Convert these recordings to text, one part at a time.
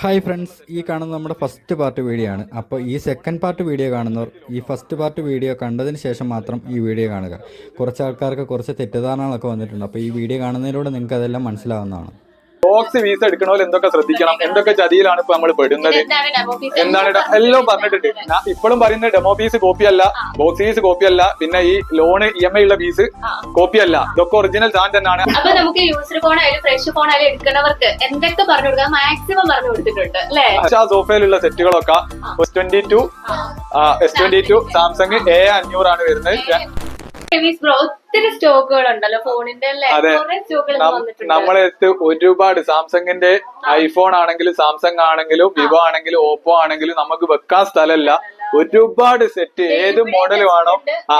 Hi friends ഈ കാണുന്നത് നമ്മുടെ ഫസ്റ്റ് പാർട്ട് വീഡിയോ ആണ്. അപ്പോൾ ഈ സെക്കൻഡ് പാർട്ട് വീഡിയോ കാണുന്നവർ ഈ ഫസ്റ്റ് പാർട്ട് വീഡിയോ കണ്ടതിന് ശേഷം മാത്രം ഈ വീഡിയോ കാണുക. കുറച്ച് ആൾക്കാർക്ക് കുറച്ച് തെറ്റിദ്ധാരണകളൊക്കെ വന്നിട്ടുണ്ട്. അപ്പോൾ ഈ വീഡിയോ കാണുന്നതിലൂടെ നിങ്ങൾക്ക് അതെല്ലാം മനസ്സിലാവുന്നതാണ്. ബോക്സ് വീസ എടുക്കണോൽ എന്തൊക്കെ ശ്രദ്ധിക്കണം? എന്തൊക്കെ ചതിയിലാണ് ഇപ്പൊ നമ്മൾ പെടുന്നത്? എന്താണ് എല്ലാം പറഞ്ഞിട്ടുണ്ട്. ഞാൻ ഇപ്പോഴും പറയുന്നത് ഡെമോ ഫീസ് കോപ്പി അല്ല. ബോക്സ് ഫീസ് കോപ്പി അല്ല. പിന്നെ ഈ ലോണ് ഇ എം ഐ ഉള്ള ഫീസ് കോപ്പി അല്ല. ഇതൊക്കെ ഒറിജിനൽ സാധനം തന്നെയാണ്. അപ്പൊ നമുക്ക് യൂസർ ഫോൺ ആയാലും ഫ്രഷ് ഫോൺ ആയാലും എടുക്കുന്നവർക്ക് എന്തൊക്കെ പറഞ്ഞു കൊടുക്കാം? മാക്സിമം പറഞ്ഞു കൊടുത്തിട്ടുണ്ട് അല്ലേ? സോഫയിലുള്ള സെറ്റുകളൊക്കെ S twenty two S twenty two Samsung A അഞ്ഞൂറാണ് വരുന്നത്. ഒത്തിരി സ്റ്റോക്കുകൾ ഉണ്ടല്ലോ ഫോണിന്റെ അല്ലേ? അതെ. നമ്മളെ അടുത്ത് ഒരുപാട് സാംസങ്ങിന്റെ ഐഫോൺ ആണെങ്കിലും സാംസങ് ആണെങ്കിലും വിവോ ആണെങ്കിലും ഓപ്പോ ആണെങ്കിലും നമുക്ക് വെക്കാൻ സ്ഥലമല്ല. ഒരുപാട് സെറ്റ് ഏത് മോഡൽ വേണോ? ആ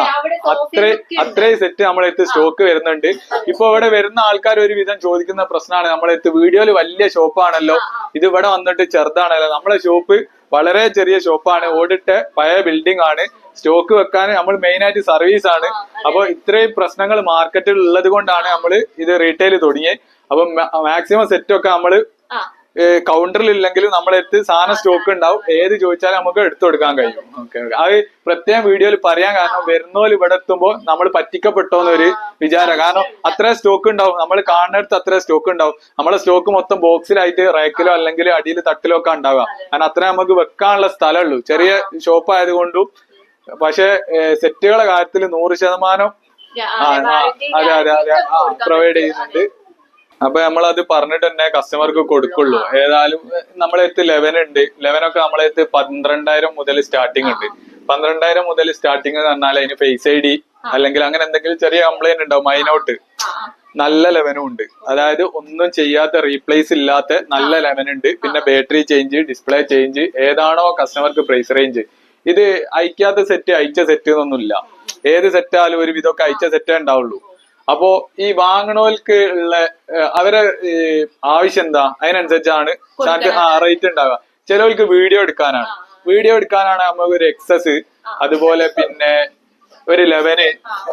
അത്ര അത്രയും സെറ്റ് നമ്മളെ അടുത്ത് സ്റ്റോക്ക് വരുന്നുണ്ട്. ഇപ്പൊ ഇവിടെ വരുന്ന ആൾക്കാർ ഒരുവിധം ചോദിക്കുന്ന പ്രശ്നമാണ്. നമ്മളെ അടുത്ത് വീഡിയോയിൽ വലിയ ഷോപ്പാണല്ലോ ഇത് ഇവിടെ വന്നിട്ട് ചെറുതാണല്ലോ. നമ്മളെ ഷോപ്പ് വളരെ ചെറിയ ഷോപ്പാണ്. ഓടിട്ട് പഴയ ബിൽഡിംഗ് ആണ്. സ്റ്റോക്ക് വെക്കാൻ നമ്മൾ മെയിൻ ആയിട്ട് സർവീസ് ആണ്. അപ്പൊ ഇത്രയും പ്രശ്നങ്ങൾ മാർക്കറ്റിൽ ഉള്ളത് കൊണ്ടാണ് നമ്മൾ ഇത് റീറ്റെയിൽ തുടങ്ങിയത് അപ്പൊ മാക്സിമം സെറ്റ് ഒക്കെ നമ്മൾ ആ കൗണ്ടറിൽ ഇല്ലെങ്കിലും നമ്മളെടുത്ത് സാധനം സ്റ്റോക്ക് ഉണ്ടാവും. ഏത് ചോദിച്ചാലും നമുക്ക് എടുത്തു കൊടുക്കാൻ കഴിയും. ഓക്കെ അത് പ്രത്യേകം വീഡിയോയിൽ പറയാൻ കാരണം വരുന്നോൽ ഇവിടെ എത്തുമ്പോൾ നമ്മൾ പറ്റിക്കപ്പെട്ടോന്നൊരു വിചാരം. കാരണം അത്ര സ്റ്റോക്ക് ഉണ്ടാവും. നമ്മൾ കാണുന്നിടത്ത് അത്ര സ്റ്റോക്ക് ഉണ്ടാവും. നമ്മളെ സ്റ്റോക്ക് മൊത്തം ബോക്സിലായിട്ട് റാക്കിലോ അല്ലെങ്കിൽ അടിയിൽ തട്ടിലോ ഒക്കെ ഉണ്ടാവുക. കാരണം അത്ര നമുക്ക് വെക്കാനുള്ള സ്ഥലമുള്ളൂ. ചെറിയ ഷോപ്പ് ആയതുകൊണ്ടും പക്ഷെ സെറ്റുകളുടെ കാര്യത്തിൽ നൂറ് ശതമാനം അതെ അതെ അതെ പ്രൊവൈഡ് ചെയ്യുന്നുണ്ട്. അപ്പൊ അത് പറഞ്ഞിട്ട് തന്നെ കസ്റ്റമർക്ക് കൊടുക്കുള്ളൂ. ഏതായാലും നമ്മളെ അടുത്ത് ലെവൻ ഉണ്ട്. ലെവൻ ഒക്കെ നമ്മളെ അടുത്ത് പന്ത്രണ്ടായിരം മുതൽ സ്റ്റാർട്ടിംഗ് ഉണ്ട്. പന്ത്രണ്ടായിരം മുതൽ സ്റ്റാർട്ടിംഗ് എന്ന് പറഞ്ഞാൽ അതിന് ഫേസ് ഐ ഡി അല്ലെങ്കിൽ അങ്ങനെ എന്തെങ്കിലും ചെറിയ കംപ്ലൈന്റ് ഉണ്ടാവും മൈനൗട്ട് നല്ല ലെവനും ഉണ്ട്. അതായത് ഒന്നും ചെയ്യാത്ത റീപ്ലേസ് ഇല്ലാത്ത നല്ല ലെവൻ ഉണ്ട്. പിന്നെ ബാറ്ററി ചേഞ്ച് ഡിസ്പ്ലേ ചേഞ്ച് ഏതാണോ കസ്റ്റമർക്ക് പ്രൈസ് റേഞ്ച് ഇത് അയക്കാത്ത സെറ്റ് അയച്ച സെറ്റ് എന്നൊന്നുമില്ല. ഏത് സെറ്റ് ആയാലും ഒരു വിധമൊക്കെ അയച്ച സെറ്റേ ഉണ്ടാവുള്ളൂ. അപ്പോ ഈ വാങ്ങണോൽക്ക് ഉള്ള അവരെ ആവശ്യം എന്താ അതിനനുസരിച്ചാണ് ആ റേറ്റ് ഉണ്ടാവുക. ചിലവർക്ക് വീഡിയോ എടുക്കാനാണ്. വീഡിയോ എടുക്കാനാണ് നമുക്ക് ഒരു എക്സസ് അതുപോലെ പിന്നെ ഒരു ലെവന്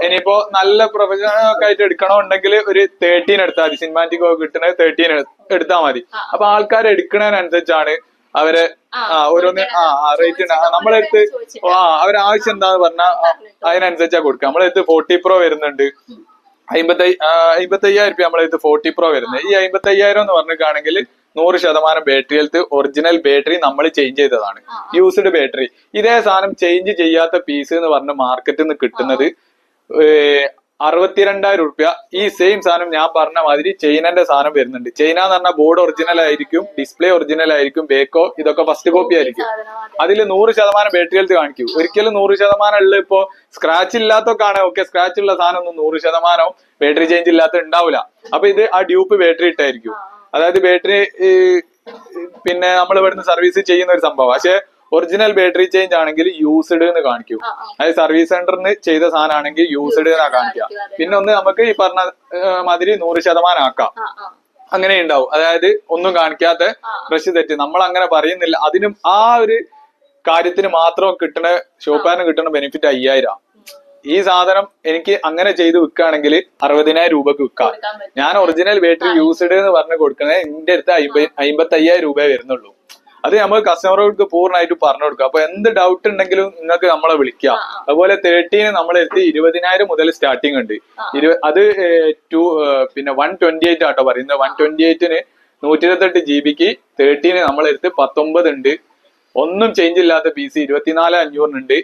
ഇനിയിപ്പോ നല്ല പ്രൊഫഷണൽ ഒക്കെ ആയിട്ട് എടുക്കണമെന്നുണ്ടെങ്കിൽ ഒരു തേർട്ടീൻ എടുത്താൽ മതി. സിനിമാറ്റിക് ഒക്കെ കിട്ടണത് തേർട്ടീൻ എടുത്താൽ മതി. അപ്പൊ ആൾക്കാർ എടുക്കണതിനനുസരിച്ചാണ് അവരെ ആ ഓരോന്ന് ആ റേറ്റ് നമ്മളെ അടുത്ത് ആ അവരെ ആവശ്യം എന്താന്ന് പറഞ്ഞാൽ അതിനനുസരിച്ചാ കൊടുക്കുക നമ്മളെ അടുത്ത് ഫോർട്ടി പ്രോ വരുന്നുണ്ട് അമ്പത്തി അമ്പത്തി അയ്യായിരം രൂപ നമ്മളെ ഇത് ഫോർട്ടി പ്രോ വരുന്നത്. ഈ അമ്പത്തി അയ്യായിരം എന്ന് പറഞ്ഞിട്ടാണെങ്കിൽ നൂറ് ശതമാനം ബാറ്ററി ഹെൽത്ത് ഒറിജിനൽ ബാറ്ററി നമ്മൾ ചേഞ്ച് ചെയ്തതാണ്. യൂസ്ഡ് ബാറ്ററി ഇതേ സാധനം ചേഞ്ച് ചെയ്യാത്ത പീസ് എന്ന് പറഞ്ഞ മാർക്കറ്റിൽ നിന്ന് കിട്ടുന്നത് അറുപത്തിരണ്ടായിരം റുപ്യ ഈ സെയിം സാധനം ഞാൻ പറഞ്ഞ മാതിരി ചൈനന്റെ സാധനം വരുന്നുണ്ട്. ചൈന എന്ന് പറഞ്ഞാൽ ബോർഡ് ഒറിജിനൽ ആയിരിക്കും ഡിസ്പ്ലേ ഒറിജിനൽ ആയിരിക്കും ബേക്കോ ഇതൊക്കെ ഫസ്റ്റ് കോപ്പി ആയിരിക്കും. അതിൽ നൂറ് ശതമാനം ബാറ്ററി ഹെൽത്ത് കാണിക്കൂ. ഒരിക്കലും നൂറ് ശതമാനം ഉള്ള ഇപ്പോ. സ്ക്രാച്ച് ഇല്ലാത്തൊക്കെയാണ് ഓക്കെ സ്ക്രാച്ച് ഉള്ള സാധനം ഒന്നും നൂറ് ശതമാനം ബാറ്ററി ചേഞ്ച് ഇല്ലാത്ത ഉണ്ടാവില്ല അപ്പൊ ഇത് ആ ഡ്യൂപ്പ് ബാറ്ററി ഇട്ടായിരിക്കും. അതായത് ബാറ്ററി പിന്നെ നമ്മൾ ഇവിടുന്ന് സർവീസ് ചെയ്യുന്ന ഒരു സംഭവം. പക്ഷെ ഒറിജിനൽ ബാറ്ററി ചേഞ്ച് ആണെങ്കിൽ യൂസ്ഡ് എന്ന് കാണിക്കും. അതായത് സർവീസ് സെന്ററിന് ചെയ്ത സാധനമാണെങ്കിൽ യൂസ്ഡ് എന്നാ കാണിക്കുക. പിന്നെ ഒന്ന് നമുക്ക് ഈ പറഞ്ഞ മാതിരി നൂറ് ശതമാനം ആക്കാം. അങ്ങനെ ഉണ്ടാവും. അതായത് ഒന്നും കാണിക്കാത്ത ബ്രഷ് തെറ്റ്. നമ്മൾ അങ്ങനെ പറയുന്നില്ല. അതിനും ആ ഒരു കാര്യത്തിന് മാത്രം കിട്ടണ ഷോപ്പാന് കിട്ടണ ബെനിഫിറ്റ് അയ്യായിരം ഈ സാധനം എനിക്ക് അങ്ങനെ ചെയ്ത് വിൽക്കുകയാണെങ്കിൽ അറുപതിനായിരം രൂപക്ക് വിൽക്കാം. ഞാൻ ഒറിജിനൽ ബാറ്ററി യൂസ്ഡ് എന്ന് പറഞ്ഞ് കൊടുക്കുന്നത് എന്റെ അടുത്ത് അയ്യായിരം രൂപ വരുന്നുള്ളൂ. അത് നമ്മൾ കസ്റ്റമർക്ക് പൂർണമായിട്ട് പറഞ്ഞു കൊടുക്കുക. അപ്പൊ എന്ത് ഡൗട്ട് ഉണ്ടെങ്കിലും നിങ്ങൾക്ക് നമ്മളെ വിളിക്കാം. അതുപോലെ തേർട്ടീന് നമ്മളെ അടുത്ത് ഇരുപതിനായിരം മുതൽ സ്റ്റാർട്ടിംഗ് ഉണ്ട്. അത് ടു പിന്നെ വൺ ട്വന്റി എയ്റ്റ് ആട്ടോ പറയുന്നത്. വൺ ട്വന്റി എയ്റ്റിന് നൂറ്റി ഇരുപത്തെട്ട് ജി ബിക്ക് തേർട്ടീന് നമ്മളെ അടുത്ത് പത്തൊമ്പത് ഉണ്ട്. ഒന്നും ചേഞ്ച് ഇല്ലാത്ത പി സി ഇരുപത്തിനാല് അഞ്ഞൂറിനുണ്ട്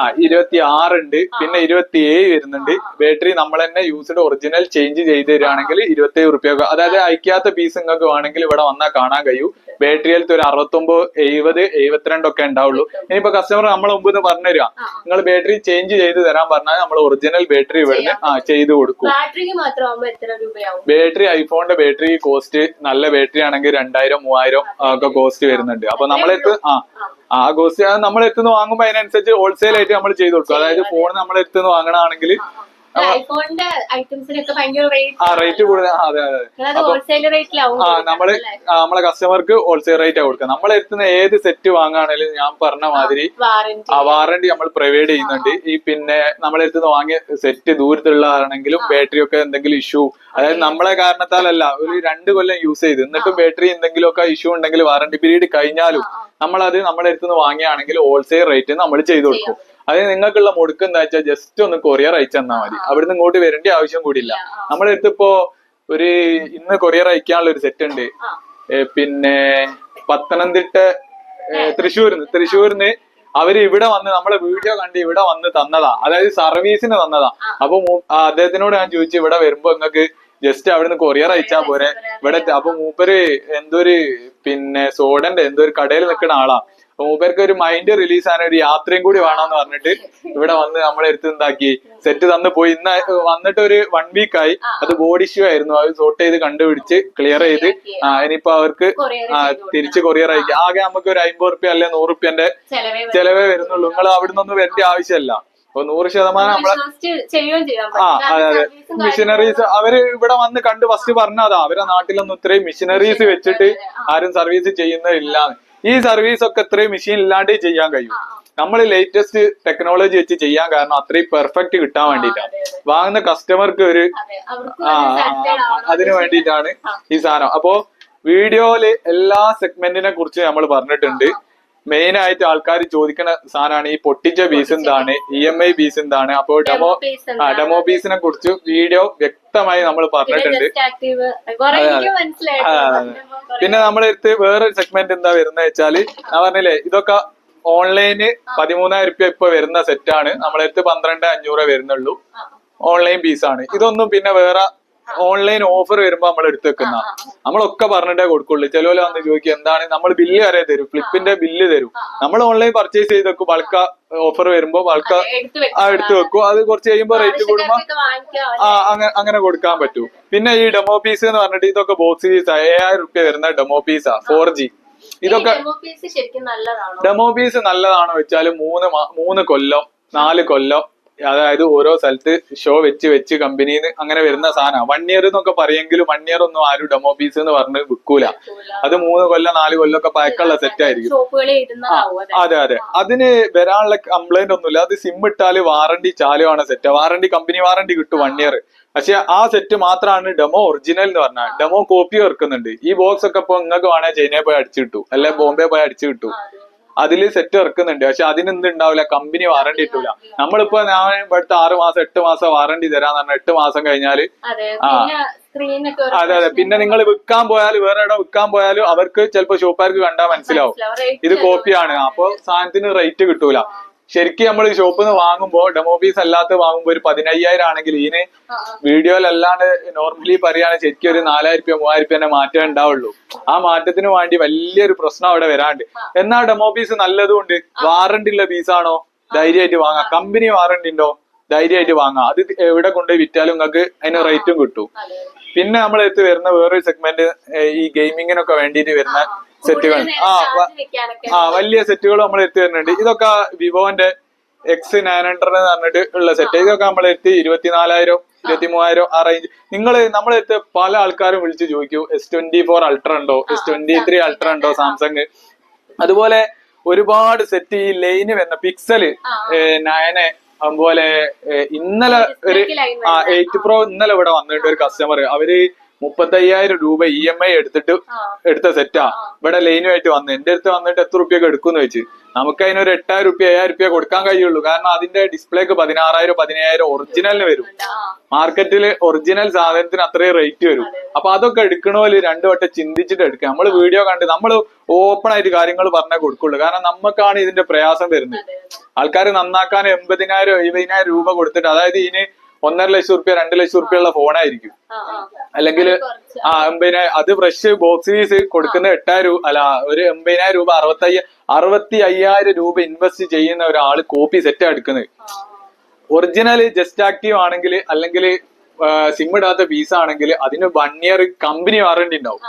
ആ ഇരുപത്തി ഉണ്ട്. പിന്നെ ഇരുപത്തി ഏഴ് വരുന്നുണ്ട് ബാറ്ററി നമ്മൾ തന്നെ യൂസ്ഡ് ഒറിജിനൽ ചേഞ്ച് ചെയ്ത് തരികയാണെങ്കിൽ ഇരുപത്തി ഏഴ് റുപ്യ അതായത് അയക്കാത്ത പീസ് നിങ്ങൾക്ക് വേണമെങ്കിൽ ഇവിടെ വന്നാൽ കാണാൻ കഴിയും. ബാറ്ററി ഹെൽത്ത് ഒരു അറുപത്തൊമ്പത് എഴുപത് എഴുപത്തിരണ്ട് ഒക്കെ ഉണ്ടാവുള്ളൂ. ഇനിയിപ്പോ കസ്റ്റമർ നമ്മളെ മുമ്പ് നിന്ന് പറഞ്ഞു തരിക നിങ്ങൾ ബാറ്ററി ചേഞ്ച് ചെയ്ത് തരാൻ പറഞ്ഞാൽ നമ്മൾ ഒറിജിനൽ ബാറ്ററി ഇവിടുന്ന് ആ ചെയ്ത് കൊടുക്കും. ബാറ്ററി ഐഫോണിന്റെ ബാറ്ററി കോസ്റ്റ് നല്ല ബാറ്ററി ആണെങ്കിൽ രണ്ടായിരം മൂവായിരം ഒക്കെ കോസ്റ്റ് വരുന്നുണ്ട്. അപ്പൊ നമ്മളെടുത്ത് ആ ആ. കോസ്റ്റ് നമ്മളെടുത്തുനിന്ന് വാങ്ങുമ്പോൾ അതിനനുസരിച്ച് ഹോൾസെയിൽ ആയിട്ട് നമ്മൾ ചെയ്ത് കൊടുക്കും. അതായത് ഫോൺ നമ്മളെടുത്തുനിന്ന് വാങ്ങണമെങ്കിൽ ഐഫോണിന്റെ ഐറ്റംസിനൊക്കെ ഭയങ്കര റേറ്റ് ആ റേറ്റ് കൂടുതൽ അതെ അതെ. ഹോൾസെയിൽ റേറ്റിലാവും ആ നമ്മൾ നമ്മളെ കസ്റ്റമർക്ക് ഹോൾസെയിൽ റേറ്റ് ആ കൊടുക്കുക. നമ്മൾ എത്തുന്ന ഏത് സെറ്റ് വാങ്ങുകയാണെങ്കിലും ഞാൻ പറഞ്ഞ മാതിരി ആ വാറണ്ടി നമ്മൾ പ്രൊവൈഡ് ചെയ്യുന്നുണ്ട്. ഈ പിന്നെ നമ്മളെ അടുത്ത് വാങ്ങിയ സെറ്റ് ദൂരത്തുള്ളതാണെങ്കിലും ബാറ്ററി ഒക്കെ എന്തെങ്കിലും ഇഷ്യൂ അതായത് നമ്മളെ കാരണത്താലല്ല ഒരു രണ്ട് കൊല്ലം യൂസ് ചെയ്ത്. എന്നിട്ടും ബാറ്ററി എന്തെങ്കിലും ഒക്കെ ഇഷ്യൂ ഉണ്ടെങ്കിൽ വാറണ്ടി പീരീഡ് കഴിഞ്ഞാലും നമ്മളത് നമ്മളെ അടുത്ത് വാങ്ങിയാണെങ്കിൽ ഹോൾസെയിൽ റേറ്റ് നമ്മൾ ചെയ്തു കൊടുക്കും. അത് നിങ്ങൾക്കുള്ള മുടുക്ക് എന്താ വെച്ചാൽ ജസ്റ്റ് ഒന്ന് കൊറിയർ അയച്ചു തന്നാൽ മതി. അവിടുന്ന് ഇങ്ങോട്ട് വരേണ്ട ആവശ്യം കൂടിയില്ല. നമ്മുടെ അടുത്ത് ഇപ്പോ ഒരു ഇന്ന് കൊറിയർ അയക്കാനുള്ള ഒരു സെറ്റ് ഉണ്ട്. പിന്നെ പത്തനംതിട്ട തൃശ്ശൂരിന്ന്. തൃശ്ശൂരിന്ന് അവർ ഇവിടെ വന്ന് നമ്മളെ വീഡിയോ കണ്ട് ഇവിടെ വന്ന് തന്നതാ. അതായത് സർവീസിന് തന്നതാ. അപ്പൊ അദ്ദേഹത്തിനോട് ഞാൻ ചോദിച്ചു ഇവിടെ വരുമ്പോ നിങ്ങക്ക് ജസ്റ്റ് അവിടുന്ന് കൊറിയർ അയച്ചാ പോരെ. ഇവിടെ അപ്പൊ മൂപ്പര് എന്തോ ഒരു പിന്നെ സോഡന്റെ എന്തോ ഒരു കടയിൽ നിൽക്കുന്ന ആളാ. അപ്പൊ മൂപ്പർക്ക് ഒരു മൈൻഡ് റിലീസ് ആയ ഒരു യാത്രയും കൂടി വേണമെന്ന് പറഞ്ഞിട്ട് ഇവിടെ വന്ന് നമ്മളെ എടുത്ത് എന്താക്കി. സെറ്റ് തന്നു പോയി. ഇന്ന് വന്നിട്ട് ഒരു വൺ വീക്ക് ആയി. അത് ബോഡി ഇഷ്യൂ ആയിരുന്നു. അത് സോർട്ട് ചെയ്ത് കണ്ടുപിടിച്ച് ക്ലിയർ ചെയ്ത്. ആ ഇനിയിപ്പോ അവർക്ക് തിരിച്ച് കൊറിയർ അയക്കാം ആകെ നമുക്ക് ഒരു അമ്പത് റുപ്യ അല്ലെ നൂറ് റുപ്യന്റെ ചെലവേ ചെലവേ വരുന്നുള്ളൂ. നിങ്ങൾ അവിടുന്ന് ഒന്നും വരേണ്ട ആവശ്യമല്ല അപ്പൊ നൂറ് ശതമാനം നമ്മളെ മിഷനറീസ് അവർ ഇവിടെ വന്ന് കണ്ട് ഫസ്റ്റ് പറഞ്ഞതാ അവരെ നാട്ടിലൊന്നും ഇത്രയും മിഷനറീസ് വെച്ചിട്ട് ആരും സർവീസ് ചെയ്യുന്നില്ല ഈ സർവീസ് ഒക്കെ ഇത്രയും മെഷീൻ ഇല്ലാണ്ട് ചെയ്യാൻ കഴിയും. നമ്മൾ ലേറ്റസ്റ്റ് ടെക്നോളജി വെച്ച് ചെയ്യാൻ കാരണം അത്രയും പെർഫെക്റ്റ് കിട്ടാൻ വേണ്ടിയിട്ടാണ്. വാങ്ങുന്ന കസ്റ്റമർക്ക് ഒരു അതിന് വേണ്ടിയിട്ടാണ് ഈ സാധനം. അപ്പോ വീഡിയോയിൽ എല്ലാ സെഗ്മെന്റിനെ കുറിച്ച് നമ്മൾ പറഞ്ഞിട്ടുണ്ട്. മെയിൻ ആയിട്ട് ആൾക്കാർ ചോദിക്കുന്ന സാധനമാണ് ഈ പൊട്ടിച്ച ബീസ് എന്താണ് ഇ എം ഐ ബീസ് എന്താണ്. അപ്പോൾ ഡെമോ ആ ഡെമോ ബീസിനെ കുറിച്ച് വീഡിയോ വ്യക്തമായി നമ്മൾ പറഞ്ഞിട്ടുണ്ട്. പിന്നെ നമ്മളെ അടുത്ത് വേറൊരു സെഗ്മെന്റ് എന്താ വരുന്നത് വെച്ചാൽ ഞാൻ പറഞ്ഞില്ലേ ഇതൊക്കെ ഓൺലൈന് പതിമൂന്നായിരം റുപ്യ ഇപ്പൊ വരുന്ന സെറ്റാണ് നമ്മളെ അടുത്ത് പന്ത്രണ്ട് അഞ്ഞൂറ് വരുന്നുള്ളൂ. ഓൺലൈൻ പീസാണ് ഇതൊന്നും പിന്നെ വേറെ ഓൺലൈൻ ഓഫർ വരുമ്പോ നമ്മൾ എടുത്തു വെക്കുന്ന നമ്മളൊക്കെ പറഞ്ഞിട്ടേ കൊടുക്കുള്ളൂ. ചിലവര് വന്ന് ചോദിക്കും എന്താണ്? നമ്മൾ ബില്ല് വരെ തരും? ഫ്ലിപ്പിന്റെ ബില്ല് തരും. നമ്മൾ ഓൺലൈൻ പർച്ചേസ് ചെയ്ത് വെക്കും ബൾക്ക ഓഫർ വരുമ്പോ ബൾക്ക എടുത്തു വെക്കും. അത് കുറച്ച് കഴിയുമ്പോ റേറ്റ് കൂടുമ്പോ ആ അങ്ങനെ അങ്ങനെ കൊടുക്കാൻ പറ്റൂ. പിന്നെ ഈ ഡെമോ പീസ് എന്ന് പറഞ്ഞിട്ട് ഇതൊക്കെ ബോക്സ് പീസ് ഏഴായിരം റുപ്യ വരുന്ന ഡെമോ പീസാ ഫോർ ജി ഇതൊക്കെ ഡെമോ പീസ് ശരിക്കും നല്ലതാണോ? ഡെമോ പീസ് നല്ലതാണോ വെച്ചാൽ മൂന്ന് മൂന്ന് കൊല്ലം നാല് കൊല്ലം അതായത് ഓരോ സ്ഥലത്ത് ഷോ വെച്ച് വെച്ച് കമ്പനിന്ന് അങ്ങനെ വരുന്ന സാധനം. വൺ ഇയർ എന്നൊക്കെ പറയെങ്കിലും വൺ ഇയർ ഒന്നും ആരും ഡെമോ പീസ് എന്ന് പറഞ്ഞ് വിൽക്കൂല അത് മൂന്ന് കൊല്ലം നാല് കൊല്ലം ഒക്കെ പഴക്കമുള്ള സെറ്റ് ആയിരിക്കും. അതെ. അതെ അതെ. അതിന് വരാനുള്ള കംപ്ലൈന്റ് ഒന്നുമില്ല. അത് സിം ഇട്ടാൽ വാറണ്ടി ചാലുവാണ് സെറ്റ് വാറണ്ടി കമ്പനി വാറണ്ടി കിട്ടും വൺ ഇയർ പക്ഷെ ആ സെറ്റ് മാത്രമാണ് ഡെമോ ഒറിജിനൽ എന്ന് പറഞ്ഞാൽ ഡെമോ കോപ്പി ഇറക്കുന്നുണ്ട് ഈ ബോക്സ് ഒക്കെ ഇപ്പൊ നിങ്ങൾക്ക് വേണേ ചൈനയിൽ പോയി അടിച്ചു കിട്ടും. അല്ലെ ബോംബെ പോയി അടിച്ചു കിട്ടും. അതിൽ സെറ്റ് ഇറക്കുന്നുണ്ട്. പക്ഷെ അതിന് എന്തുണ്ടാവില്ല കമ്പനി വാറണ്ടി കിട്ടൂല നമ്മളിപ്പോ ഞാൻ ഇവിടുത്തെ ആറ് മാസം എട്ട് മാസം വാറണ്ടി തരാന്ന് പറഞ്ഞാൽ എട്ട് മാസം കഴിഞ്ഞാൽ അതെ. ആ. അതെ അതെ. പിന്നെ നിങ്ങൾ വിൽക്കാൻ പോയാൽ വേറെ ഇടം വിൽക്കാൻ പോയാലും അവർക്ക് ചിലപ്പോ ഷോപ്പുകാർക്ക് കണ്ടാൽ മനസ്സിലാവും. ഇത് കോപ്പിയാണ് അപ്പൊ സാധനത്തിന് റേറ്റ് കിട്ടൂല. ശരിക്കും നമ്മൾ ഷോപ്പിൽ നിന്ന് വാങ്ങുമ്പോ ഡെമോ പീസ് അല്ലാത്ത വാങ്ങുമ്പോ ഒരു പതിനയ്യായിരം ആണെങ്കിൽ ഇതിന്. വീഡിയോയിലല്ലാണ്ട് നോർമലി പറയുകയാണെങ്കിൽ ശരിക്കും ഒരു നാലായിരം രൂപ മൂവായിരം രൂപ തന്നെ മാറ്റം ഉണ്ടാവുള്ളൂ. ആ മാറ്റത്തിന് വേണ്ടി വലിയൊരു പ്രശ്നം അവിടെ വരാണ്ട്. എന്നാ ഡെമോ പീസ് നല്ലതുകൊണ്ട് വാറണ്ടി ഉള്ള പീസാണോ ധൈര്യമായിട്ട് വാങ്ങാം. കമ്പനി വാറണ്ടി ഉണ്ടോ? ധൈര്യമായിട്ട് വാങ്ങാം. അത് എവിടെ കൊണ്ടുപോയി വിറ്റാലും നിങ്ങൾക്ക് അതിന് റേറ്റും കിട്ടും. പിന്നെ നമ്മളെ അടുത്ത് വരുന്ന വേറൊരു സെഗ്മെന്റ് ഈ ഗെയിമിങ്ങിനൊക്കെ വേണ്ടിയിട്ട് വരുന്ന സെറ്റുകൾ ആ ആ വലിയ സെറ്റുകൾ നമ്മൾ എത്തി വരുന്നുണ്ട് ഇതൊക്കെ വിവോന്റെ എക്സ് നയൻ ഹൺഡ്രഡ് എന്ന് പറഞ്ഞിട്ട് ഉള്ള സെറ്റ് ഇതൊക്കെ നമ്മൾ എത്തി ഇരുപത്തിനാലായിരം ഇരുപത്തി മൂവായിരം ആ റേഞ്ച് നിങ്ങൾ നമ്മളെടുത്ത് പല ആൾക്കാരും വിളിച്ച് ചോദിക്കൂ എസ് ട്വന്റി ഫോർ അൾട്ര ഉണ്ടോ എസ് ട്വന്റി ത്രീ അൾട്ര ഉണ്ടോ സാംസങ് അതുപോലെ ഒരുപാട് സെറ്റ് ഈ ലൈന് വരുന്ന പിക്സൽ നയന് അതുപോലെ ഇന്നലെ ഒരു എയ്റ്റ് പ്രോ ഇന്നലെ ഇവിടെ വന്നിട്ട് ഒരു കസ്റ്റമർ അവർ മുപ്പത്തയ്യായിരം രൂപ ഇ എം ഐ എടുത്തിട്ട് എടുത്ത സെറ്റാ ഇവിടെ ലൈനുമായിട്ട് വന്ന്. എന്റെ അടുത്ത് വന്നിട്ട് എത്ര റുപ്യൊക്കെ എടുക്കുമെന്ന് വെച്ച്. നമുക്ക് അതിനൊരു എട്ടായിരം റുപ്യ അയ്യായിരം റുപ്യ കൊടുക്കാൻ കഴിയുള്ളൂ. കാരണം അതിന്റെ ഡിസ്പ്ലേക്ക് പതിനാറായിരം പതിനയ്യായിരം ഒറിജിനലിന് വരും. മാർക്കറ്റിൽ ഒറിജിനൽ സാധനത്തിന് അത്രയും റേറ്റ് വരും. അപ്പൊ അതൊക്കെ എടുക്കണോൽ രണ്ടു വട്ടം ചിന്തിച്ചിട്ട് എടുക്കുക. നമ്മൾ വീഡിയോ കണ്ട് നമ്മൾ ഓപ്പൺ ആയിട്ട് കാര്യങ്ങൾ പറഞ്ഞേ കൊടുക്കുള്ളൂ. കാരണം നമുക്കാണ് ഇതിന്റെ പ്രയാസം വരുന്നത്. ആൾക്കാർ നന്നാക്കാൻ എൺപതിനായിരം എഴുപതിനായിരം രൂപ കൊടുത്തിട്ട് അതായത് ഇതിന് ഒന്നര ലക്ഷം റുപ്യ രണ്ട് ലക്ഷം റുപ്യ ഉള്ള ഫോണായിരിക്കും. അല്ലെങ്കിൽ. ആ എൺപതിനായിരം അത് ഫ്രഷ് ബോക്സ് ഫീസ് കൊടുക്കുന്ന എട്ടായിരം രൂപ അല്ല ഒരു എൺപതിനായിരം രൂപ അറുപത്തയ്യ അറുപത്തി അയ്യായിരം രൂപ ഇൻവെസ്റ്റ് ചെയ്യുന്ന ഒരാൾ കോപ്പി സെറ്റ് എടുക്കുന്നത്. ഒറിജിനൽ ജസ്റ്റ് ആക്റ്റീവ് ആണെങ്കിൽ അല്ലെങ്കിൽ സിം ഇടാത്ത പീസ് ആണെങ്കിൽ അതിന് വൺ ഇയർ കമ്പനി വാറണ്ടി ഉണ്ടാവും.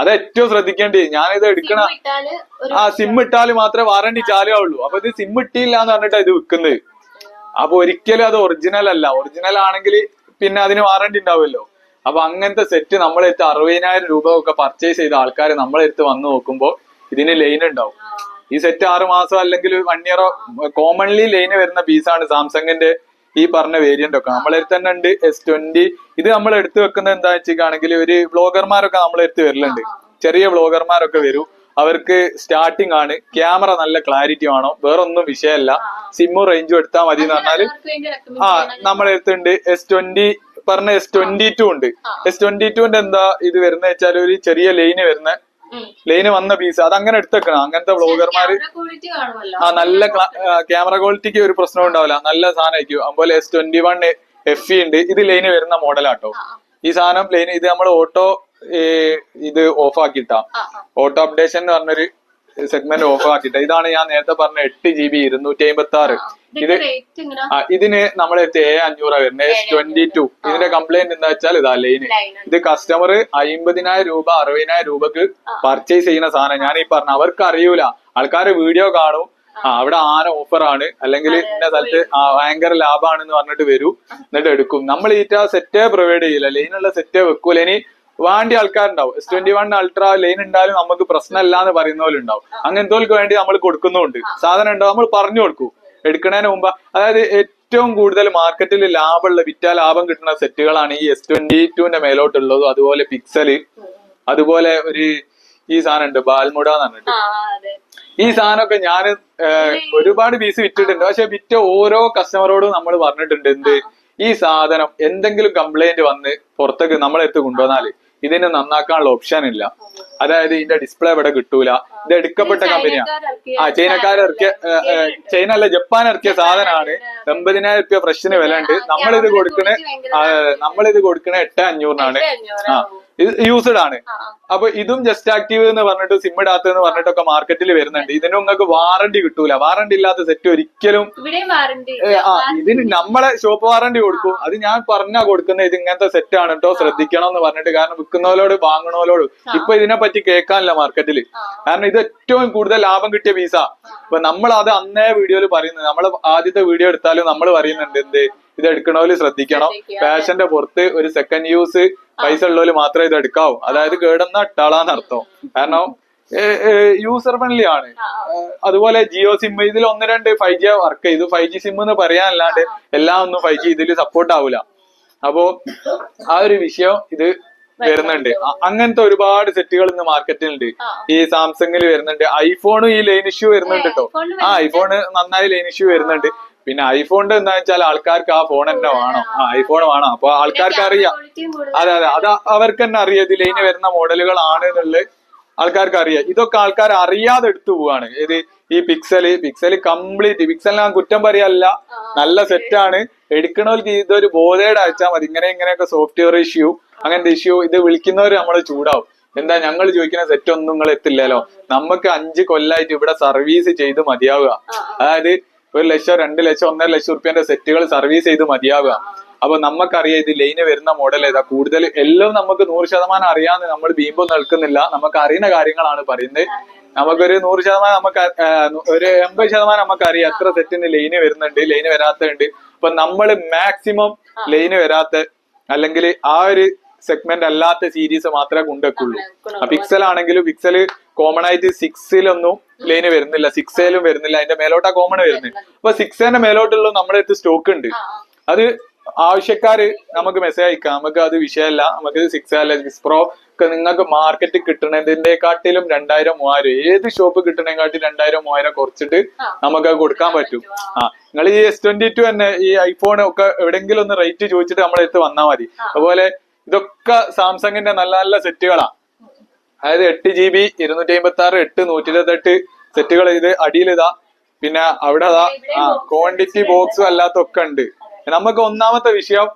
അത് ഏറ്റവും ശ്രദ്ധിക്കേണ്ടി ഞാനിത് എടുക്കണ ആ സിം ഇട്ടാൽ മാത്രമേ വാറണ്ടി ചാലുകയുള്ളൂ അപ്പൊ ഇത് സിം ഇട്ടില്ല എന്ന് പറഞ്ഞിട്ടാണ് ഇത് വിൽക്കുന്നത് അപ്പൊ ഒരിക്കലും അത് ഒറിജിനൽ അല്ല. ഒറിജിനൽ ആണെങ്കിൽ പിന്നെ അതിന് വാറണ്ടി ഉണ്ടാവുമല്ലോ. അപ്പൊ അങ്ങനത്തെ സെറ്റ് നമ്മളെടുത്ത് അറുപതിനായിരം രൂപ ഒക്കെ പർച്ചേസ് ചെയ്ത ആൾക്കാർ നമ്മളെടുത്ത് വന്നു നോക്കുമ്പോൾ ഇതിന് ലൈൻ ഉണ്ടാവും. ഈ സെറ്റ് ആറ് മാസം അല്ലെങ്കിൽ വൺ ഇയറോ കോമൺലി ലൈന് വരുന്ന പീസാണ് സാംസങ്ങിന്റെ ഈ പറഞ്ഞ വേരിയന്റ് ഒക്കെ. നമ്മളെടുത്ത് തന്നെ ഉണ്ട് എസ് ട്വന്റി ഇത് നമ്മൾ എടുത്തു വെക്കുന്നത് എന്താ വെച്ചിട്ടാണെങ്കിൽ ഒരു വ്ളോഗർമാരൊക്കെ നമ്മളെടുത്ത് വരലുണ്ട്. ചെറിയ വ്ളോഗർമാരൊക്കെ വരും. അവർക്ക് സ്റ്റാർട്ടിംഗ് ആണ്. ക്യാമറ നല്ല ക്ലാരിറ്റി വേണം. വേറൊന്നും വിഷയമല്ല. സിമ്മും റേഞ്ചും എടുത്താൽ മതി എന്ന് recommend ആ നമ്മുടെ അടുത്തുണ്ട് എസ് ട്വന്റി പറഞ്ഞ എസ് ട്വന്റി ടു ഉണ്ട്. എസ് ട്വന്റി ടുന്റെ എന്താ ഇത് വരുന്ന വെച്ചാൽ ഒരു ചെറിയ ലൈന് വരുന്ന. ലൈന് വന്ന പീസ് അത് അങ്ങനെ എടുത്തേക്കണം. അങ്ങനത്തെ ബ്ലോഗർമാര്. ആ നല്ല ക്യാമറ ക്വാളിറ്റിക്ക് ഒരു പ്രശ്നം ഉണ്ടാവില്ല. നല്ല സാധനമായിരിക്കും. അതുപോലെ S twenty one F E ഉണ്ട്. ഇത് ലൈന് വരുന്ന മോഡലാട്ടോ ഈ സാധനം ലൈന് ഇത് നമ്മൾ ഓട്ടോ ഇത് ഓഫ് ആക്കിട്ട. ഓട്ടോ അപ്ഡേഷൻ എന്ന് പറഞ്ഞൊരു സെഗ്മെന്റ് ഓഫ് ആക്കിട്ട ഇതാണ് ഞാൻ നേരത്തെ പറഞ്ഞ എട്ട് ജി ബി ഇരുന്നൂറ്റി അമ്പത്തി ആറ് ഇത് ഇതിന് നമ്മളെ എ അഞ്ഞൂറാ വരുന്നത് എസ് ട്വന്റി ടു ഇതിന്റെ കംപ്ലൈന്റ് എന്താ വെച്ചാൽ ഇതാ ലൈന് ഇത് കസ്റ്റമർ അമ്പതിനായിരം രൂപ അറുപതിനായിരം രൂപക്ക് പർച്ചേസ് ചെയ്യുന്ന സാധനം. ഞാൻ ഈ പറഞ്ഞ അവർക്ക് അറിയൂല ആൾക്കാർ വീഡിയോ കാണും. ആ. അവിടെ ആന ഓഫർ ആണ്. അല്ലെങ്കിൽ ഇന്ന സ്ഥലത്ത് ആ, ഭയങ്കര ലാഭമാണെന്ന് പറഞ്ഞിട്ട് വരൂ. എന്നിട്ട് എടുക്കും. നമ്മൾ ഈറ്റ സെറ്റേ പ്രൊവൈഡ് ചെയ്യില്ല. ലൈനുള്ള സെറ്റേ വെക്കൂല. ഇനി വേണ്ടി ആൾക്കാരുണ്ടാവും. S twenty one ultra line ഉണ്ടായാലും നമുക്ക് പ്രശ്നമല്ല എന്ന് പറയുന്ന പോലെ ഉണ്ടാവും അങ്ങനത്തെ വേണ്ടി നമ്മൾ കൊടുക്കുന്നുണ്ട്. സാധനം ഉണ്ടാവും നമ്മൾ പറഞ്ഞു കൊടുക്കും. എടുക്കുന്നതിന് മുമ്പ് അതായത് ഏറ്റവും കൂടുതൽ മാർക്കറ്റിൽ ലാഭമുള്ള വിറ്റാ ലാഭം കിട്ടുന്ന സെറ്റുകളാണ് ഈ എസ് ട്വന്റി ടുവിന്റെ മേലോട്ടുള്ളതും അതുപോലെ പിക്സൽ അതുപോലെ ഒരു ഈ സാധനം ഉണ്ട് ബാൽമുട എന്ന് പറഞ്ഞിട്ട്. ഈ സാധനമൊക്കെ ഞാൻ ഒരുപാട് പീസ് വിറ്റിട്ടുണ്ട്. പക്ഷെ വിറ്റ ഓരോ കസ്റ്റമറോടും നമ്മൾ പറഞ്ഞിട്ടുണ്ട് എന്ത്? ഈ സാധനം എന്തെങ്കിലും കംപ്ലൈന്റ് വന്ന് പുറത്തേക്ക് നമ്മളെടുത്ത് കൊണ്ടുവന്നാൽ ഇതിന് നന്നാക്കാനുള്ള ഓപ്ഷൻ ഇല്ല. അതായത് ഇതിന്റെ ഡിസ്പ്ലേ ഇവിടെ കിട്ടൂല. ഇത് എടുക്കപ്പെട്ട കമ്പനിയാ ആ. ചൈനക്കാർ ഇറക്കിയ ഏ, ഏ, ചൈന അല്ല ജപ്പാൻ ഇറക്കിയ സാധനമാണ്. എൺപതിനായിരം റുപ്യ ഫ്രഷിന് വില ഉണ്ട് നമ്മളിത് കൊടുക്കണ നമ്മളിത് കൊടുക്കണ എട്ട് അഞ്ഞൂറിനാണ്. ആ. യൂസ്ഡ് ആണ്. അപ്പൊ ഇതും ജസ്റ്റ് ആക്റ്റീവ് എന്ന് പറഞ്ഞിട്ട് സിം ഇടാത്ത എന്ന് പറഞ്ഞിട്ടൊക്കെ മാർക്കറ്റിൽ വരുന്നുണ്ട്. ഇതിന് നിങ്ങൾക്ക് വാറണ്ടി കിട്ടൂല. വാറണ്ടി ഇല്ലാത്ത സെറ്റ് ഒരിക്കലും ആ ഇതിന് നമ്മളെ ഷോപ്പ് വാറണ്ടി കൊടുക്കും. അത് ഞാൻ പറഞ്ഞാ കൊടുക്കുന്നത് ഇത് ഇങ്ങനത്തെ സെറ്റ് ആണ് കേട്ടോ ശ്രദ്ധിക്കണം എന്ന് പറഞ്ഞിട്ട് കാരണം വിൽക്കുന്നവരോട് വാങ്ങണവരോട്. ഇപ്പൊ ഇതിനെ പറ്റി കേൾക്കാനില്ല മാർക്കറ്റിൽ കാരണം ഇത് ഏറ്റവും കൂടുതൽ ലാഭം കിട്ടിയ പീസാ അപ്പൊ നമ്മൾ അത് അന്നേ വീഡിയോയിൽ പറയുന്നത്. നമ്മൾ ആദ്യത്തെ വീഡിയോ എടുത്താലും നമ്മൾ പറയുന്നുണ്ട് എന്ത്? ഇത് എടുക്കണവര് ശ്രദ്ധിക്കണം ഫാഷന്റെ പുറത്ത് ഒരു സെക്കൻഡ് യൂസ് പൈസ ഉള്ളവര് മാത്രമേ ഇത് എടുക്കാവൂ അതായത് കേടുന്ന ഇട്ടാളാന്ന് അർത്ഥം. കാരണം യൂസർ ഫ്രണ്ട്ലി ആണ്. അതുപോലെ ജിയോ സിം ഇതിൽ ഒന്ന് രണ്ട് ഫൈവ് ജി വർക്ക് ചെയ്തു. ഫൈവ് ജി സിം എന്ന് പറയാനല്ലാണ്ട് എല്ലാം ഒന്നും ഫൈവ് ജി ഇതിൽ സപ്പോർട്ട് ആവൂല. അപ്പോ ആ ഒരു വിഷയം ഇത് വരുന്നുണ്ട്. അങ്ങനത്തെ ഒരുപാട് സെറ്റുകൾ ഇന്ന് മാർക്കറ്റിലുണ്ട്. ഈ സാംസങ്ങിൽ വരുന്നുണ്ട്. ഐഫോണും ഈ ലൈൻ ഇഷ്യൂ വരുന്നുണ്ട് കേട്ടോ ആ ഐഫോണ് നന്നായി ലൈൻ ഇഷ്യൂ വരുന്നുണ്ട്. പിന്നെ ഐഫോണിന്റെ എന്താ വെച്ചാൽ ആൾക്കാർക്ക് ആ ഫോൺ തന്നെ വേണം. ആ ഐഫോൺ വേണം. അപ്പൊ ആൾക്കാർക്ക് അറിയാം. അതെ അതെ. അത് അവർക്ക് തന്നെ അറിയാം. ഇതിൽ ഇനി വരുന്ന മോഡലുകളാണ് എന്നുള്ളത് ആൾക്കാർക്ക് അറിയാം. ഇതൊക്കെ ആൾക്കാർ അറിയാതെ എടുത്തു പോവാണ്. ഇത് ഈ പിക്സൽ പിക്സൽ കംപ്ലീറ്റ് പിക്സലിന് ഞാൻ കുറ്റം പറയല്ല. നല്ല സെറ്റാണ് എടുക്കണവർക്ക് ഇതൊരു ബോധേഡ് അയച്ചാൽ മതി. ഇങ്ങനെ ഇങ്ങനെയൊക്കെ സോഫ്റ്റ്വെയർ ഇഷ്യൂ അങ്ങനത്തെ ഇഷ്യൂ ഇത് വിളിക്കുന്നവർ നമ്മൾ ചൂടാവും. എന്താ ഞങ്ങൾ ചോദിക്കുന്ന സെറ്റ് ഒന്നും നിങ്ങൾ എത്തില്ലല്ലോ. നമുക്ക് അഞ്ച് കൊല്ലായിട്ട് ഇവിടെ സർവീസ് ചെയ്ത് മതിയാവുക. അതായത് ഒരു ലക്ഷം രണ്ട് ലക്ഷം ഒന്നര ലക്ഷം റുപ്യന്റെ സെറ്റുകൾ സർവീസ് ചെയ്ത് മതിയാവുക. അപ്പൊ നമുക്കറിയാം ഇത് ലൈന് വരുന്ന മോഡൽ ഏതാ. കൂടുതൽ എല്ലാം നമുക്ക് നൂറ് ശതമാനം അറിയാന്ന് നമ്മൾ ബീമ്പ് നിൽക്കുന്നില്ല. നമുക്ക് അറിയുന്ന കാര്യങ്ങളാണ് പറയുന്നത്. നമുക്കൊരു നൂറ് ശതമാനം നമുക്ക് ഒരു എൺപത് ശതമാനം നമുക്ക് അറിയാം എത്ര സെറ്റിന് ലൈന് വരുന്നുണ്ട് ലൈന് വരാത്തുണ്ട് അപ്പൊ നമ്മൾ മാക്സിമം ലൈന് വരാത്ത അല്ലെങ്കിൽ ആ ഒരു സെഗ്മെന്റ് അല്ലാത്ത സീരീസ് മാത്രമേ കൊണ്ടുവെക്കുള്ളൂ. പിക്സൽ ആണെങ്കിലും പിക്സൽ കോമൺ ആയിട്ട് സിക്സിലൊന്നും ലൈന് വരുന്നില്ല സിക്സ് എയിലും വരുന്നില്ല അതിന്റെ മേലോട്ടാ കോമൺ വരുന്നത്. അപ്പൊ സിക്സ് എന്റെ മേലോട്ടുള്ള നമ്മുടെ അടുത്ത് സ്റ്റോക്ക് ഉണ്ട്. അത് ആവശ്യക്കാര് നമുക്ക് മെസ്സേജ് അയക്കാം. നമുക്ക് അത് വിഷയമല്ല. നമുക്ക് സിക്സ് അല്ല സിക്സ് പ്രോ ഒക്കെ നിങ്ങൾക്ക് മാർക്കറ്റ് കിട്ടണതിന്റെക്കാട്ടിലും രണ്ടായിരം മൂവായിരം ഏത് ഷോപ്പ് കാട്ടി രണ്ടായിരം മൂവായിരം കുറച്ചിട്ട് നമുക്ക് അത് കൊടുക്കാൻ പറ്റും. ആ. നിങ്ങൾ ഈ എസ് ട്വന്റി ടു തന്നെ ഈ ഐഫോൺ ഒക്കെ എവിടെങ്കിലും ഒന്ന് റേറ്റ് ചോദിച്ചിട്ട് നമ്മളെ അടുത്ത് വന്നാൽ മതി. അതുപോലെ ഇതൊക്കെ സാംസങ്ങിന്റെ നല്ല നല്ല സെറ്റുകളാ അതായത് എട്ട് ജി ബി ഇരുന്നൂറ്റി അമ്പത്തി ആറ് എട്ട് നൂറ്റി ഇരുപത്തെട്ട് സെറ്റുകൾ ഇത് അടിയിൽ ഇതാ. പിന്നെ അവിടെ അതാ ആ ക്വാണ്ടിറ്റി ബോക്സും അല്ലാത്തൊക്കെ ഉണ്ട്. നമുക്ക് ഒന്നാമത്തെ വിഷയം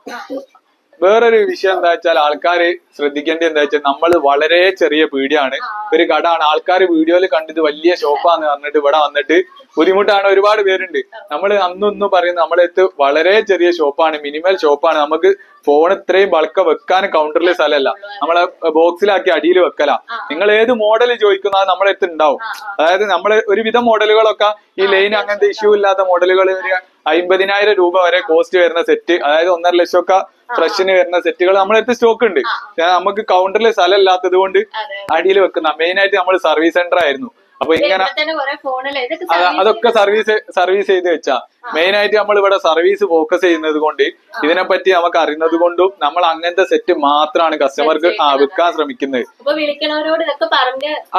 വേറൊരു വിഷയം എന്താ വെച്ചാൽ ആൾക്കാർ ശ്രദ്ധിക്കേണ്ടത് എന്താ വെച്ചാൽ നമ്മൾ വളരെ ചെറിയ പീടിയാണ്. ഒരു കടാണ്. ആൾക്കാർ വീഡിയോയിൽ കണ്ടിത് വലിയ ഷോപ്പാന്ന് പറഞ്ഞിട്ട് ഇവിടെ വന്നിട്ട് ബുദ്ധിമുട്ടാണ് ഒരുപാട് പേരുണ്ട്. നമ്മൾ അന്നൊന്നും പറയുന്നത് നമ്മളെടുത്ത് വളരെ ചെറിയ ഷോപ്പാണ് മിനിമൽ ഷോപ്പാണ് നമുക്ക് ഫോൺ ഇത്രയും ബൾക്ക വെക്കാൻ കൗണ്ടറിലെ സ്ഥലമല്ല. നമ്മളെ ബോക്സിലാക്കി അടിയിൽ വെക്കല. നിങ്ങൾ ഏത് മോഡൽ ചോദിക്കുന്ന നമ്മളെ അടുത്ത് ഉണ്ടാവും. അതായത് നമ്മൾ ഒരുവിധം മോഡലുകളൊക്കെ ഈ ലൈൻ അങ്ങനത്തെ ഇഷ്യൂ ഇല്ലാത്ത മോഡലുകൾ ഒരു അമ്പതിനായിരം രൂപ വരെ കോസ്റ്റ് വരുന്ന സെറ്റ് അതായത് ഒന്നര ലക്ഷം ഒക്കെ ഫ്രഷിന് വരുന്ന സെറ്റുകൾ നമ്മളെടുത്ത് സ്റ്റോക്ക് ഉണ്ട് നമുക്ക് കൗണ്ടറിൽ സ്ഥലം ഇല്ലാത്തത് കൊണ്ട് അടിയിൽ വെക്കുന്ന. മെയിൻ ആയിട്ട് നമ്മൾ സർവീസ് സെന്റർ ആയിരുന്നു അപ്പൊ ഇങ്ങനെ അതൊക്കെ സർവീസ് സർവീസ് ചെയ്ത് വെച്ചാ. മെയിൻ ആയിട്ട് നമ്മൾ ഇവിടെ സർവീസ് ഫോക്കസ് ചെയ്യുന്നത് കൊണ്ട് ഇതിനെപ്പറ്റി നമുക്ക് അറിയുന്നത് കൊണ്ടും നമ്മൾ അങ്ങനത്തെ സെറ്റ് മാത്രമാണ് കസ്റ്റമർക്ക് വിൽക്കാൻ ശ്രമിക്കുന്നത്.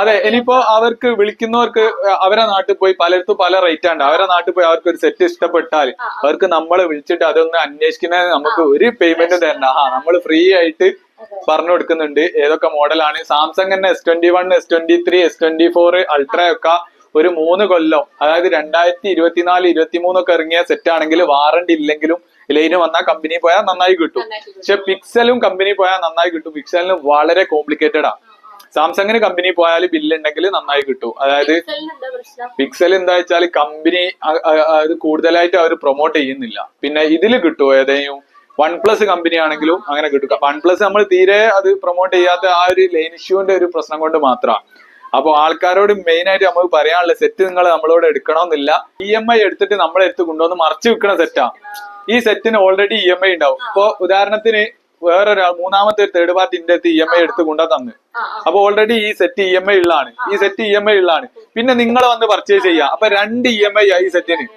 അതെ ഇനിയിപ്പോ അവർക്ക് വിളിക്കുന്നവർക്ക് അവരെ നാട്ടിൽ പോയി പലയിടത്തും പല റേറ്റ് ആണ് അവരെ നാട്ടിൽ പോയി അവർക്ക് ഒരു സെറ്റ് ഇഷ്ടപ്പെട്ടാൽ അവർക്ക് നമ്മളെ വിളിച്ചിട്ട് അതൊന്ന് അന്വേഷിക്കുന്നതിന് നമുക്ക് ഒരു പേയ്മെന്റ് തരണ്ട. ആ നമ്മൾ ഫ്രീ ആയിട്ട് പറഞ്ഞു കൊടുക്കുന്നുണ്ട്. ഏതൊക്കെ മോഡലാണ്? സാംസങ് തന്നെ S twenty one S twenty three S twenty four ultra ഒക്കെ ഒരു മൂന്ന് കൊല്ലം അതായത് രണ്ടായിരത്തി ഇരുപത്തിനാല് ഇരുപത്തി മൂന്നൊക്കെ ഇറങ്ങിയ സെറ്റ് ആണെങ്കിൽ വാറണ്ടി ഇല്ലെങ്കിലും ലൈന് വന്നാൽ കമ്പനി പോയാൽ നന്നായി കിട്ടും. പക്ഷെ പിക്സലും കമ്പനി പോയാൽ നന്നായി കിട്ടും. പിക്സലിന് വളരെ കോംപ്ലിക്കേറ്റഡ് ആണ് സാംസങ്ങിന് കമ്പനി പോയാൽ ബില്ലുണ്ടെങ്കിൽ നന്നായി കിട്ടും. അതായത് പിക്സൽ എന്താ വെച്ചാൽ കമ്പനി അത് കൂടുതലായിട്ട് അവർ പ്രൊമോട്ട് ചെയ്യുന്നില്ല. പിന്നെ ഇതിൽ കിട്ടുമോ ഏതെങ്കിലും വൺ പ്ലസ് കമ്പനി ആണെങ്കിലും അങ്ങനെ കിട്ടും. വൺ പ്ലസ് നമ്മൾ തീരെ അത് പ്രൊമോട്ട് ചെയ്യാത്ത ആ ഒരു ലൈൻ ഇഷ്യൂവിന്റെ ഒരു പ്രശ്നം കൊണ്ട് മാത്രമാണ്. അപ്പോൾ ആൾക്കാരോട് മെയിൻ ആയിട്ട് നമുക്ക് പറയാനുള്ള സെറ്റ് നിങ്ങൾ നമ്മളോട് എടുക്കണമെന്നില്ല. ഇ എം ഐ എടുത്തിട്ട് നമ്മളെ എടുത്ത് കൊണ്ടുവന്ന് മറിച്ച് വെക്കണ സെറ്റാ ഈ സെറ്റിന് ഓൾറെഡി ഇ എം ഐ ഉണ്ടാവും. ഇപ്പോൾ ഉദാഹരണത്തിന് വേറൊരാൾ മൂന്നാമത്തെ ഒരു തേർഡ് പാർട്ടിന്റെ അടുത്ത് ഇ എം ഐ എടുത്ത് കൊണ്ടാ തന്ന്. അപ്പൊ ഓൾറെഡി ഈ സെറ്റ് ഇ എം ഐ ഉള്ളതാണ്. ഈ സെറ്റ് ഇ എം ഐ ഉള്ളതാണ്. പിന്നെ നിങ്ങൾ വന്ന് പർച്ചേസ് ചെയ്യുക അപ്പൊ രണ്ട് ഇ എം ഐ ആ ഈ സെറ്റിന്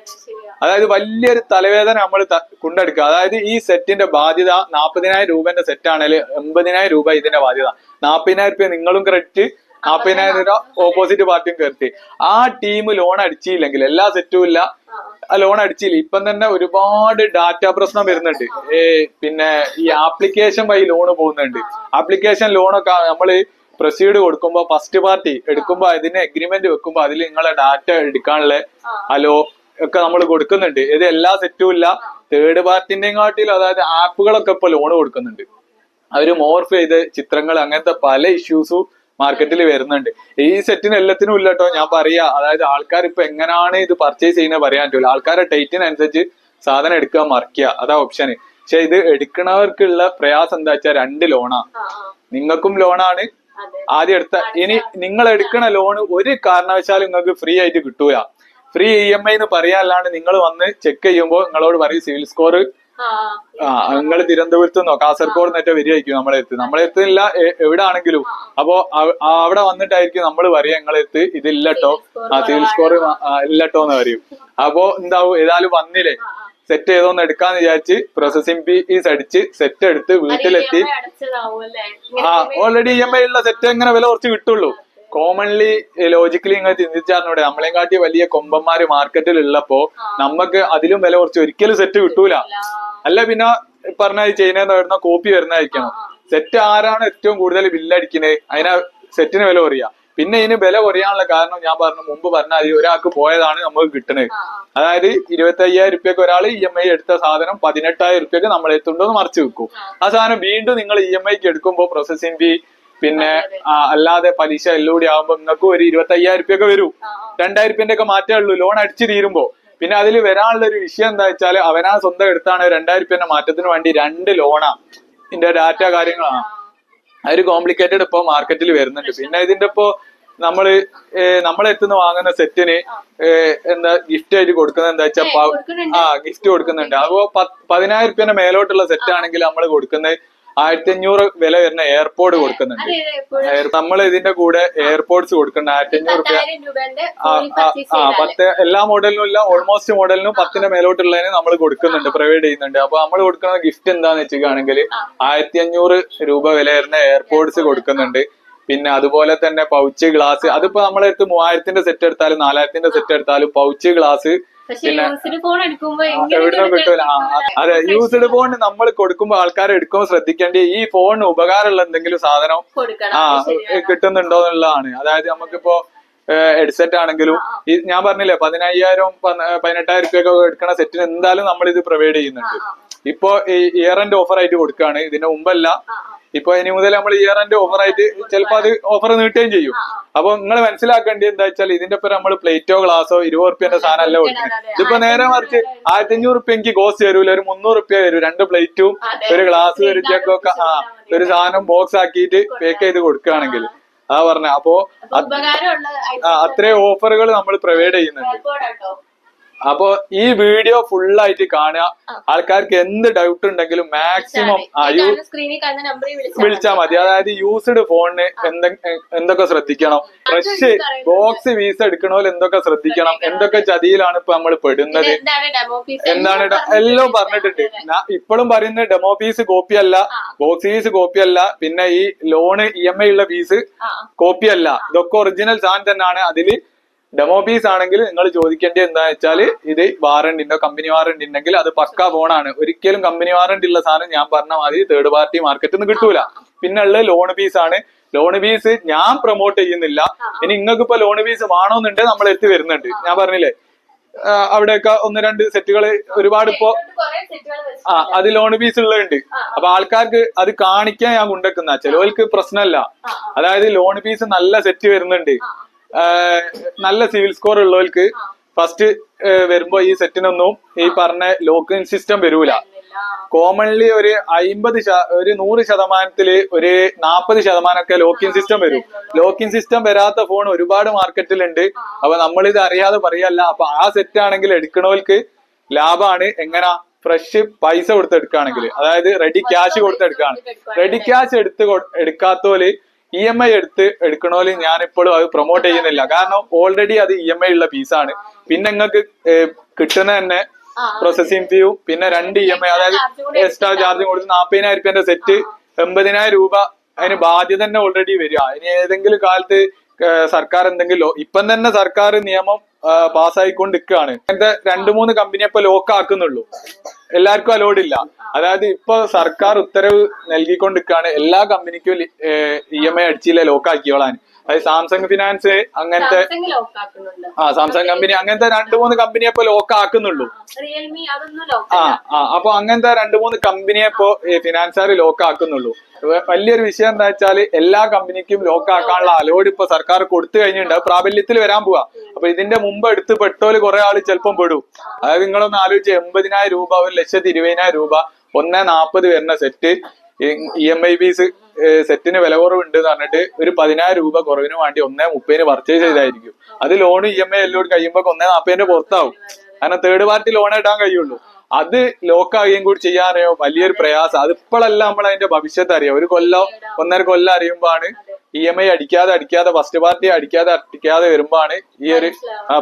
അതായത് വലിയൊരു തലവേദന നമ്മൾ കൊണ്ടെടുക്കുക. അതായത് ഈ സെറ്റിന്റെ ബാധ്യത നാൽപ്പതിനായിരം രൂപന്റെ സെറ്റ് ആണെങ്കിൽ എൺപതിനായിരം രൂപ ഇതിന്റെ ബാധ്യത. നാൽപ്പതിനായിരം രൂപ നിങ്ങളും ക്രെഡിറ്റ് നാൽപ്പതിനായിരം രൂപ ഓപ്പോസിറ്റ് പാർട്ടിയും കയറ്റി ആ ടീം ലോൺ അടിച്ചില്ലെങ്കിൽ എല്ലാ സെറ്റും ഇല്ല. ആ ലോൺ അടിച്ചില്ല. ഇപ്പം തന്നെ ഒരുപാട് ഡാറ്റ പ്രശ്നം വരുന്നുണ്ട്. ഏ പിന്നെ ഈ ആപ്ലിക്കേഷൻ വഴി ലോൺ പോകുന്നുണ്ട്. ആപ്ലിക്കേഷൻ ലോണൊക്കെ നമ്മൾ പ്രൊസീഡ് കൊടുക്കുമ്പോ ഫസ്റ്റ് പാർട്ടി എടുക്കുമ്പോ അതിന് അഗ്രിമെന്റ് വെക്കുമ്പോ അതിൽ നിങ്ങളെ ഡാറ്റ എടുക്കാനുള്ള ഹലോ ഒക്കെ നമ്മൾ കൊടുക്കുന്നുണ്ട്. ഇത് എല്ലാ സെറ്റും ഇല്ല. തേർഡ് പാർട്ടിന്റെയും കാട്ടിലും അതായത് ആപ്പുകളൊക്കെ ഇപ്പൊ ലോൺ കൊടുക്കുന്നുണ്ട്. അവർ മോർഫ് ചെയ്ത് ചിത്രങ്ങൾ അങ്ങനത്തെ പല ഇഷ്യൂസും മാർക്കറ്റിൽ വരുന്നുണ്ട്. ഈ സെറ്റിന് എല്ലാത്തിനും ഇല്ല കേട്ടോ ഞാൻ പറയാ. അതായത് ആൾക്കാർ ഇപ്പൊ എങ്ങനെയാണ് ഇത് പർച്ചേസ് ചെയ്യുന്നത് പറയാൻ പറ്റില്ല ആൾക്കാരുടെ ടൈറ്റിനനുസരിച്ച് സാധനം എടുക്കുക മറിക്കുക അതാ ഓപ്ഷന് പക്ഷെ ഇത് എടുക്കണവർക്കുള്ള പ്രയാസം എന്താ വെച്ചാൽ രണ്ട് ലോണാ. നിങ്ങൾക്കും ലോണാണ് ആദ്യം എടുത്ത ഇനി നിങ്ങൾ എടുക്കണ ലോൺ ഒരു കാരണവശാലും നിങ്ങൾക്ക് ഫ്രീ ആയിട്ട് കിട്ടൂല. ഫ്രീ ഇ എം ഐ എന്ന് പറയാല്ലാണ്ട് നിങ്ങൾ വന്ന് ചെക്ക് ചെയ്യുമ്പോൾ നിങ്ങളോട് പറയും സിവിൽ സ്കോർ ആ, നിങ്ങൾ തിരുവനന്തപുരത്ത് നിന്നോ കാസർഗോഡ് നിന്നൊക്കെ വരികയായിരിക്കും നമ്മളെ എത്തി നമ്മളെ എത്തില്ല എവിടെ ആണെങ്കിലും അപ്പോ അവിടെ വന്നിട്ടായിരിക്കും നമ്മൾ പറയാ നിങ്ങളെ എത്തി ഇതില്ലട്ടോ ആ സിവിൽ സ്കോർ ഇല്ലട്ടോ എന്ന് പറയും. അപ്പോ എന്താവും ഏതായാലും വന്നില്ലേ? സെറ്റ് ചെയ്തോന്ന് എടുക്കാന്ന് വിചാരിച്ച് പ്രോസസിംഗ് ഫീസ് അടിച്ച് സെറ്റ് എടുത്ത് വീട്ടിലെത്തി. EMI ആ ഓൾറെഡി ഇ എം ഐ ഉള്ള സെറ്റ് എങ്ങനെ വില കുറച്ച് കിട്ടുള്ളൂ? കോമൺലി ലോജിക്കലി നിങ്ങൾ ചിന്തിച്ചാറിനൂടെ നമ്മളെയും കാട്ടി വലിയ കൊമ്പന്മാര് മാർക്കറ്റിൽ ഉള്ളപ്പോ നമുക്ക് അതിലും വില കുറച്ച് ഒരിക്കലും സെറ്റ് കിട്ടൂല. അല്ല പിന്നെ പറഞ്ഞ ചൈനന്ന് വരുന്ന കോപ്പി വരുന്നതായിരിക്കണം. സെറ്റ് ആരാണ് ഏറ്റവും കൂടുതൽ ബില്ലടിക്കുന്നത് അതിന സെറ്റിന് വില കുറയാ പിന്നെ ഇതിന് വില കുറയാനുള്ള കാരണം ഞാൻ പറഞ്ഞു മുമ്പ് പറഞ്ഞ മതി ഒരാൾക്ക് പോയതാണ് നമുക്ക് കിട്ടുന്നത് അതായത് ഇരുപത്തി അയ്യായിരം റുപ്യക്ക് ഒരാൾ ഇ എം ഐ എടുത്ത സാധനം പതിനെട്ടായിരം റുപ്യക്ക് നമ്മൾ എത്തുണ്ടോന്ന് മറിച്ച് വെക്കും. ആ. സാധനം വീണ്ടും നിങ്ങൾ ഇ എം ഐക്ക് എടുക്കുമ്പോൾ പ്രോസസ്സിംഗ് ഫീ പിന്നെ അല്ലാതെ പലിശ എല്ലാം കൂടി ആകുമ്പോൾ നിങ്ങൾക്ക് ഒരു ഇരുപത്തി അയ്യായിരം റുപ്യൊക്കെ വരൂ. രണ്ടായിരം റുപ്യന്റെ ഒക്കെ മാറ്റേ ഉള്ളൂ ലോൺ അടിച്ചു തീരുമ്പോ. പിന്നെ അതിൽ വരാനുള്ള ഒരു വിഷയം എന്താ വെച്ചാൽ അവനാ സ്വന്തം എടുത്താണ് രണ്ടായിരം റുപ്യന്റെ മാറ്റത്തിന് വേണ്ടി രണ്ട് ലോണാ ഇതിന്റെ ഡാറ്റ കാര്യങ്ങളാണ്. അതൊരു കോംപ്ലിക്കേറ്റഡ് ഇപ്പൊ മാർക്കറ്റിൽ വരുന്നുണ്ട്. പിന്നെ ഇതിന്റെ ഇപ്പോ നമ്മൾ നമ്മളെ നമ്മളെത്തുന്ന വാങ്ങുന്ന സെറ്റിന് എന്താ ഗിഫ്റ്റ് ആയിട്ട് കൊടുക്കുന്നത് എന്താ വെച്ചാൽ ആ ഗിഫ്റ്റ് കൊടുക്കുന്നുണ്ട്. അപ്പോ പതിനായിരം റുപ്യന്റെ മേലോട്ടുള്ള സെറ്റ് ആണെങ്കിൽ നമ്മൾ കൊടുക്കുന്നത് ആയിരത്തി അഞ്ഞൂറ് വില വരുന്ന എയർപോർഡ് കൊടുക്കുന്നുണ്ട്. നമ്മൾ ഇതിന്റെ കൂടെ എയർപോർഡ്സ് കൊടുക്കുന്നുണ്ട്. ആയിരത്തി അഞ്ഞൂറ് ആ പത്ത് എല്ലാ മോഡലിനും ഇല്ല ഓൾമോസ്റ്റ് മോഡലിനും പത്തിന്റെ മേലോട്ടുള്ളതിന് നമ്മൾ കൊടുക്കുന്നുണ്ട് പ്രൊവൈഡ് ചെയ്യുന്നുണ്ട്. അപ്പൊ നമ്മൾ കൊടുക്കുന്ന ഗിഫ്റ്റ് എന്താന്ന് വെച്ചിട്ടാണെങ്കിൽ ആയിരത്തി അഞ്ഞൂറ് രൂപ വില വരുന്ന എയർപോർഡ്സ് കൊടുക്കുന്നുണ്ട്. പിന്നെ അതുപോലെ തന്നെ പൗച്ച് ഗ്ലാസ് അതിപ്പോ നമ്മളെടുത്ത് മൂവായിരത്തിന്റെ സെറ്റ് എടുത്താലും നാലായിരത്തിന്റെ സെറ്റ് എടുത്താലും പൗച്ച് ഗ്ലാസ് എവിടുന്നും കിട്ടൂല. അതെ യൂസ്ഡ് ഫോൺ നമ്മൾ കൊടുക്കുമ്പോൾ ആൾക്കാർ എടുക്കുമ്പോൾ ശ്രദ്ധിക്കേണ്ടി ഈ ഫോൺ ഉപകാരമുള്ള എന്തെങ്കിലും സാധനം ആ. കിട്ടുന്നുണ്ടോ എന്നുള്ളതാണ്. അതായത് നമുക്കിപ്പോ ഹെഡ്സെറ്റ് ആണെങ്കിലും ഈ ഞാൻ പറഞ്ഞില്ലേ പതിനയ്യായിരം പതിനെട്ടായിരം രൂപയൊക്കെ എടുക്കണ സെറ്റിന് എന്തായാലും നമ്മൾ ഇത് പ്രൊവൈഡ് ചെയ്യുന്നുണ്ട് ഇപ്പോ ഈ ഇയർ എൻഡ് ഓഫർ ആയിട്ട് കൊടുക്കുകയാണ്. ഇതിന്റെ മുമ്പല്ല. ഇപ്പൊ ഇനി മുതൽ നമ്മൾ ഇയർ എൻഡ് ഓഫർ ആയിട്ട് ചിലപ്പോ അത് ഓഫർ നീട്ടുകയും ചെയ്യും. അപ്പൊ നിങ്ങൾ മനസ്സിലാക്കേണ്ടത് എന്താ വെച്ചാൽ ഇതിന്റെ ഒപ്പം നമ്മൾ പ്ലേറ്റോ ഗ്ലാസോ ഇരുപത് റുപ്യന്റെ സാധനം അല്ല കൊടുക്കുന്നത്. ഇതിപ്പോ നേരെ മറിച്ച് ആയിരത്തി അഞ്ഞൂറ് റുപ്യ എനിക്ക് കോസ്റ്റ് വരൂല ഒരു മുന്നൂറ് റുപ്യ വരും. രണ്ട് പ്ലേറ്റും ഒരു ഗ്ലാസ് ഒരു ജഗ്ഗൊക്കെ ആ ഒരു സാധനം ബോക്സ് ആക്കിയിട്ട് പേക്ക് ചെയ്ത് കൊടുക്കുകയാണെങ്കിൽ. അതാ പറഞ്ഞ. അപ്പോ അത്രേ ഓഫറുകൾ നമ്മൾ പ്രൊവൈഡ് ചെയ്യുന്നുണ്ട്. അപ്പൊ ഈ വീഡിയോ ഫുൾ ആയിട്ട് കാണുക. ആൾക്കാർക്ക് എന്ത് ഡൗട്ട് ഉണ്ടെങ്കിലും മാക്സിമം വിളിച്ചാൽ മതി. അതായത് യൂസ്ഡ് ഫോണിന് എന്തൊക്കെ ശ്രദ്ധിക്കണം? ഫ്രഷ് ബോക്സ് വീസ എടുക്കണോ എന്തൊക്കെ ശ്രദ്ധിക്കണം? എന്തൊക്കെ ചതിയിലാണ് ഇപ്പൊ നമ്മൾ പെടുന്നത്? എന്താണ് എല്ലാം പറഞ്ഞിട്ടുണ്ട്. ഇപ്പോഴും പറയുന്നത് ഡെമോ ഫീസ് കോപ്പി അല്ല. ബോക്സ് ഫീസ് കോപ്പി അല്ല. പിന്നെ ഈ ലോണ് ഇ എം ഐ ഉള്ള ഫീസ് കോപ്പി അല്ല. ഇതൊക്കെ ഒറിജിനൽ സാധനം തന്നെയാണ്. അതിൽ ഡെമോ പീസ് ആണെങ്കിൽ നിങ്ങൾ ചോദിക്കേണ്ടത് എന്താ വെച്ചാൽ ഇത് വാറണ്ടി ഉണ്ടോ കമ്പനി വാറണ്ടി ഉണ്ടെങ്കിൽ അത് പക്കാ ഫോണാണ് ഒരിക്കലും കമ്പനി വാറണ്ടി ഉള്ള സാധനം ഞാൻ പറഞ്ഞ മാതിരി തേർഡ് പാർട്ടി മാർക്കറ്റിൽ നിന്ന് കിട്ടൂല. പിന്നെ ഉള്ള ലോൺ പീസ് ആണ്. ലോൺ ഫീസ് ഞാൻ പ്രൊമോട്ട് ചെയ്യുന്നില്ല. ഇനി നിങ്ങൾക്ക് ഇപ്പൊ ലോൺ ഫീസ് വേണമെന്നുണ്ട് നമ്മൾ എത്തി വരുന്നുണ്ട്. ഞാൻ പറഞ്ഞില്ലേ? അവിടെയൊക്കെ ഒന്ന് രണ്ട് സെറ്റുകൾ ഒരുപാട് ഇപ്പോ ആ അത് ലോൺ ഫീസ് ഉള്ളതുണ്ട് അപ്പൊ ആൾക്കാർക്ക് അത് കാണിക്കാൻ ഞാൻ കൊണ്ടുവെക്കുന്ന ചിലവർക്ക് പ്രശ്നമല്ല അതായത് ലോൺ ഫീസ് നല്ല സെറ്റ് വരുന്നുണ്ട്. നല്ല സിവിൽ സ്കോർ ഉള്ളവർക്ക് ഫസ്റ്റ് വരുമ്പോ ഈ സെറ്റിനൊന്നും ഈ പറഞ്ഞ ലോക്കിൻ സിസ്റ്റം വരൂല. കോമൺലി ഒരു അയിമ്പത് ഒരു നൂറ് ശതമാനത്തിൽ ഒരു നാപ്പത് ശതമാനമൊക്കെ ലോക്കിൻ സിസ്റ്റം വരും. ലോക്കിൻ സിസ്റ്റം വരാത്ത ഫോൺ ഒരുപാട് മാർക്കറ്റിലുണ്ട് അപ്പൊ നമ്മളിത് അറിയാതെ പറയല്ല. അപ്പൊ ആ സെറ്റ് ആണെങ്കിൽ എടുക്കണവർക്ക് ലാഭാണ്. എങ്ങനാ? ഫ്രഷ് പൈസ കൊടുത്ത് എടുക്കുകയാണെങ്കിൽ അതായത് റെഡി ക്യാഷ് കൊടുത്ത് എടുക്കുകയാണ് റെഡി ക്യാഷ് എടുത്ത് എടുക്കാത്തോൽ ഇ എം ഐ എടുത്ത് എടുക്കണമെങ്കിൽ ഞാൻ ഇപ്പോഴും അത് പ്രൊമോട്ട് ചെയ്യുന്നില്ല. കാരണം ഓൾറെഡി അത് ഇ എം ഐ ഉള്ള ഫീസാണ് പിന്നെ നിങ്ങൾക്ക് കിട്ടുന്ന തന്നെ പ്രോസസിംഗ് ഫീയും പിന്നെ രണ്ട് ഇ എം ഐ അതായത് എക്സ്ട്രാ ചാർജും കൊടുത്ത് നാപ്പതിനായിരം രൂപന്റെ സെറ്റ് എൺപതിനായിരം രൂപ അതിന് ബാധ്യത തന്നെ ഓൾറെഡി വരിക. അതിന് ഏതെങ്കിലും കാലത്ത് സർക്കാർ എന്തെങ്കിലും ഇപ്പം തന്നെ സർക്കാർ നിയമം പാസ്സായിക്കൊണ്ട് നിൽക്കുകയാണ് അങ്ങനത്തെ രണ്ടു മൂന്ന് കമ്പനിയെ ഇപ്പൊ ലോക്ക് ആക്കുന്നുള്ളൂ. എല്ലാവർക്കും അലോഡ് ഇല്ല. അതായത് ഇപ്പൊ സർക്കാർ ഉത്തരവ് നൽകിക്കൊണ്ട് നിൽക്കുകയാണ് എല്ലാ കമ്പനിക്കും ഇ എം ഐ അടിച്ചില്ല ലോക്ക് അതായത് സാംസങ് ഫിനാൻസ് അങ്ങനത്തെ ആ സാംസങ് കമ്പനി അങ്ങനത്തെ രണ്ട് മൂന്ന് കമ്പനിയെ ഇപ്പൊ ലോക്ക് ആക്കുന്നുള്ളൂ. ആ ആ അപ്പൊ അങ്ങനത്തെ രണ്ട് മൂന്ന് കമ്പനിയെ ഇപ്പോ ഫിനാൻസുകാർ ലോക്ക് ആക്കുന്നുള്ളൂ. വലിയൊരു വിഷയം എന്താ വെച്ചാൽ എല്ലാ കമ്പനിക്കും ലോക്ക് ആക്കാനുള്ള അലോഡ് ഇപ്പൊ സർക്കാർ കൊടുത്തു കഴിഞ്ഞിട്ടുണ്ട്. അത് പ്രാബല്യത്തിൽ വരാൻ പോവാ. അപ്പൊ ഇതിന്റെ മുമ്പ് എടുത്ത് പെട്ടോൽ കുറെ ആൾ ചിലപ്പം പെടും. അതായത് നിങ്ങളൊന്ന് ആലോചിച്ച് എൺപതിനായിരം രൂപ ഒരു ലക്ഷത്തി ഇരുപതിനായിരം രൂപ ഒന്നേ നാപ്പത് വരുന്ന set E M I piece സെറ്റിന് വില കുറവുണ്ട് എന്ന് പറഞ്ഞിട്ട് ഒരു പതിനായിരം രൂപ കുറവിന് വേണ്ടി ഒന്നേ മുപ്പതിന് പർച്ചേസ് ചെയ്തായിരിക്കും. അത് ലോൺ ഇ എം ഐ എല്ലാം കഴിയുമ്പോൾ ഒന്നേ നാപ്പതിന് പുറത്താവും. കാരണം തേർഡ് പാർട്ടി ലോൺ ഇടാൻ കഴിയുള്ളൂ. അത് ലോക്കാകുകയും കൂടി ചെയ്യാനറിയോ. വലിയൊരു പ്രയാസം. അത് ഇപ്പോഴല്ല നമ്മൾ അതിന്റെ ഭവിഷ്യത്ത് അറിയാം. ഒരു കൊല്ലം ഒന്നര കൊല്ലം അറിയുമ്പോഴാണ് ഇ എം ഐ അടിക്കാതെ അടിക്കാതെ ഫസ്റ്റ് പാർട്ടി അടിക്കാതെ അടിക്കാതെ വരുമ്പോഴാണ് ഈ ഒരു